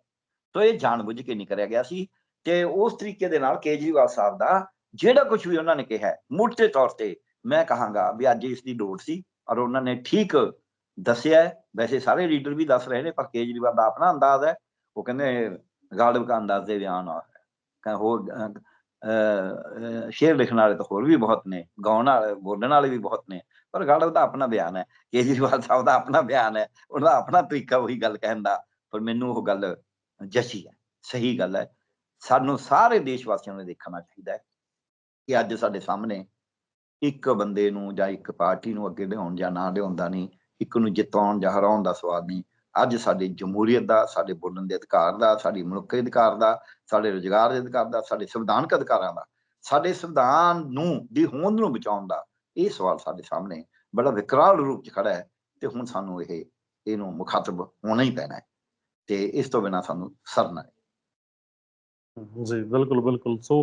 ਤਾਂ ਇਹ ਜਾਣਬੁੱਝ ਕੇ ਨਹੀਂ ਕਰਿਆ ਗਿਆ ਸੀ ਤੇ ਉਸ ਤਰੀਕੇ ਦੇ ਨਾਲ ਕੇਜਰੀਵਾਲ ਸਾਹਿਬ ਦਾ ਜਿਹੜਾ ਕੁਝ ਵੀ ਉਹਨਾਂ ਨੇ ਕਿਹਾ ਹੈ, ਮੋਟੇ ਤੌਰ ਤੇ ਮੈਂ ਕਹਾਂਗਾ ਵੀ ਅੱਜ ਇਸ ਦੀ ਲੋੜ ਸੀ ਔਰ ਉਹਨਾਂ ਨੇ ਠੀਕ ਦੱਸਿਆ ਹੈ। ਵੈਸੇ ਸਾਰੇ ਲੀਡਰ ਵੀ ਦੱਸ ਰਹੇ ਨੇ ਪਰ ਕੇਜਰੀਵਾਲ ਦਾ ਆਪਣਾ ਅੰਦਾਜ਼ ਹੈ। ਉਹ ਕਹਿੰਦੇ ਗਾਲਬ ਦਾ ਅੰਦਾਜ਼ ਦੇ ਬਿਆਨ ਆ ਕਹਿੰਦੇ ਹੋਰ ਅਹ, ਸ਼ੇਰ ਲਿਖਣ ਵਾਲੇ ਤਾਂ ਹੋਰ ਵੀ ਬਹੁਤ ਨੇ ਗਾਉਣ ਵਾਲੇ ਬੋਲਣ ਵਾਲੇ ਵੀ ਬਹੁਤ ਨੇ ਪਰ ਗਾਲਬ ਦਾ ਆਪਣਾ ਬਿਆਨ ਹੈ। ਕੇਜਰੀਵਾਲ ਸਾਹਿਬ ਦਾ ਆਪਣਾ ਬਿਆਨ ਹੈ ਉਹਦਾ ਆਪਣਾ ਤਰੀਕਾ ਉਹੀ ਗੱਲ ਕਹਿਣ ਦਾ ਪਰ ਮੈਨੂੰ ਉਹ ਗੱਲ ਜਸੀ ਹੈ। ਸਹੀ ਗੱਲ ਹੈ। ਸਾਨੂੰ ਸਾਰੇ ਦੇਸ਼ ਵਾਸੀਆਂ ਨੂੰ ਦੇਖਣਾ ਚਾਹੀਦਾ ਹੈ ਕਿ ਅੱਜ ਸਾਡੇ ਸਾਹਮਣੇ ਇੱਕ ਬੰਦੇ ਨੂੰ ਜਾਂ ਇੱਕ ਪਾਰਟੀ ਨੂੰ ਅੱਗੇ ਲਿਆਉਣ ਜਾਂ ਨਾ ਲਿਆਉਂਦਾ ਨਹੀਂ, ਇੱਕ ਨੂੰ ਜਿਤਾਉਣ ਜਾਂ ਹਰਾਉਣ ਦਾ ਸਵਾਲ ਨਹੀਂ। ਅੱਜ ਸਾਡੀ ਜਮਹੂਰੀਅਤ ਦਾ, ਸਾਡੇ ਬੋਲਣ ਦੇ ਅਧਿਕਾਰ ਦਾ, ਸਾਡੀ ਮਨੁੱਖੀ ਅਧਿਕਾਰ ਦਾ, ਸਾਡੇ ਰੁਜ਼ਗਾਰ ਦੇ ਅਧਿਕਾਰ ਦਾ, ਸਾਡੇ ਸੰਵਿਧਾਨਕ ਅਧਿਕਾਰਾਂ ਦਾ, ਸਾਡੇ ਸੰਵਿਧਾਨ ਨੂੰ, ਦੀ ਹੋਂਦ ਨੂੰ ਬਚਾਉਣ ਦਾ ਇਹ ਸਵਾਲ ਸਾਡੇ ਸਾਹਮਣੇ ਬੜਾ ਵਿਕਰਾਲ ਰੂਪ 'ਚ ਖੜਾ ਹੈ ਤੇ ਹੁਣ ਸਾਨੂੰ ਇਹ, ਇਹਨੂੰ ਮੁਖਾਤਬ ਹੋਣਾ ਹੀ ਪੈਣਾ ਹੈ। ਤੇ ਇਸ ਤੋਂ ਬਿਨਾਂ ਸਾਨੂੰ ਸਰਨਾ ਹੈ ਜੀ, ਬਿਲਕੁਲ ਬਿਲਕੁਲ। ਸੋ,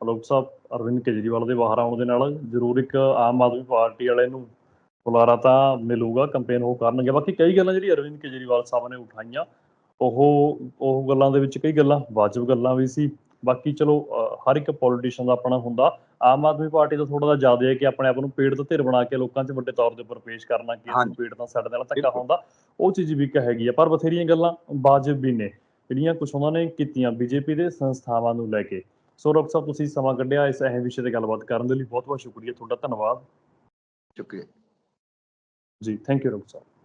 ਅਲੋਕ ਸਾਹਿਬ, ਅਰਵਿੰਦ ਕੇਜਰੀਵਾਲ ਦੇ ਬਾਹਰ ਆਉਣ ਦੇ ਨਾਲ ਜ਼ਰੂਰ ਇੱਕ ਆਮ ਆਦਮੀ ਪਾਰਟੀ ਵਾਲੇ ਨੂੰ ਬੁਲਾਰਾ ਤਾਂ ਮਿਲੂਗਾ ਕੰਪੇਨ ਉਹ ਕਰਨਗੇ। ਬਾਕੀ ਕਈ ਗੱਲਾਂ ਜਿਹੜੀ ਅਰਵਿੰਦ ਕੇਜਰੀਵਾਲ ਸਾਹਿਬ ਨੇ ਉਠਾਈਆਂ, ਉਹ ਉਹ ਗੱਲਾਂ ਦੇ ਵਿੱਚ ਕਈ ਗੱਲਾਂ, ਵਾਜਬ ਗੱਲਾਂ ਵੀ ਸੀ। ਬਾਕੀ ਚਲੋ ਹਰ ਇੱਕ ਪੋਲੀਟੀਸ਼ੀਅਨ ਦਾ ਆਪਣਾ ਹੁੰਦਾ। ਆਮ ਆਦਮੀ ਪਾਰਟੀ ਦਾ ਥੋੜਾ ਜਿਹਾ ਜ਼ਿਆਦਾ ਹੈ ਕਿ ਆਪਣੇ ਆਪ ਨੂੰ ਪੀੜਤ ਧਿਰ ਬਣਾ ਕੇ ਲੋਕਾਂ 'ਚ ਵੱਡੇ ਤੌਰ ਦੇ ਉੱਪਰ ਪੇਸ਼ ਕਰਨਾ ਕਿ ਅਸੀਂ ਹਾਂਜੀ। ਪੀੜਤਾਂ ਸਾਡੇ ਨਾਲ ਧੱਕਾ। ਹੁੰਦਾ। ਉਹ ਚੀਜ਼ ਵੀ ਇੱਕ ਹੈਗੀ ਆ ਪਰ ਬਥੇਰੀਆਂ ਗੱਲਾਂ ਵਾਜਬ ਵੀ ਨੇ। ਜਿਹੜੀਆਂ ਕੁਝ ਉਹਨਾਂ ਨੇ ਕੀਤੀਆਂ ਬੀਜੇਪੀ ਦੇ ਸੰਸਥਾਵਾਂ ਨੂੰ ਲੈ ਕੇ। ਸੋ ਡਾਕਟਰ ਸਾਹਿਬ ਤੁਸੀਂ ਸਮਾਂ ਕੱਢਿਆ ਇਸ ਅਹਿਮ ਵਿਸ਼ੇ ਤੇ ਗੱਲਬਾਤ ਕਰਨ ਦੇ ਲਈ ਬਹੁਤ ਬਹੁਤ ਸ਼ੁਕਰੀਆ। ਤੁਹਾਡਾ ਧੰਨਵਾਦ। ਸ਼ੁਕਰੀਆ। ਜੀ ਥੈਂਕ ਯੂ ਡਾਕਟਰ ਸਾਹਿਬ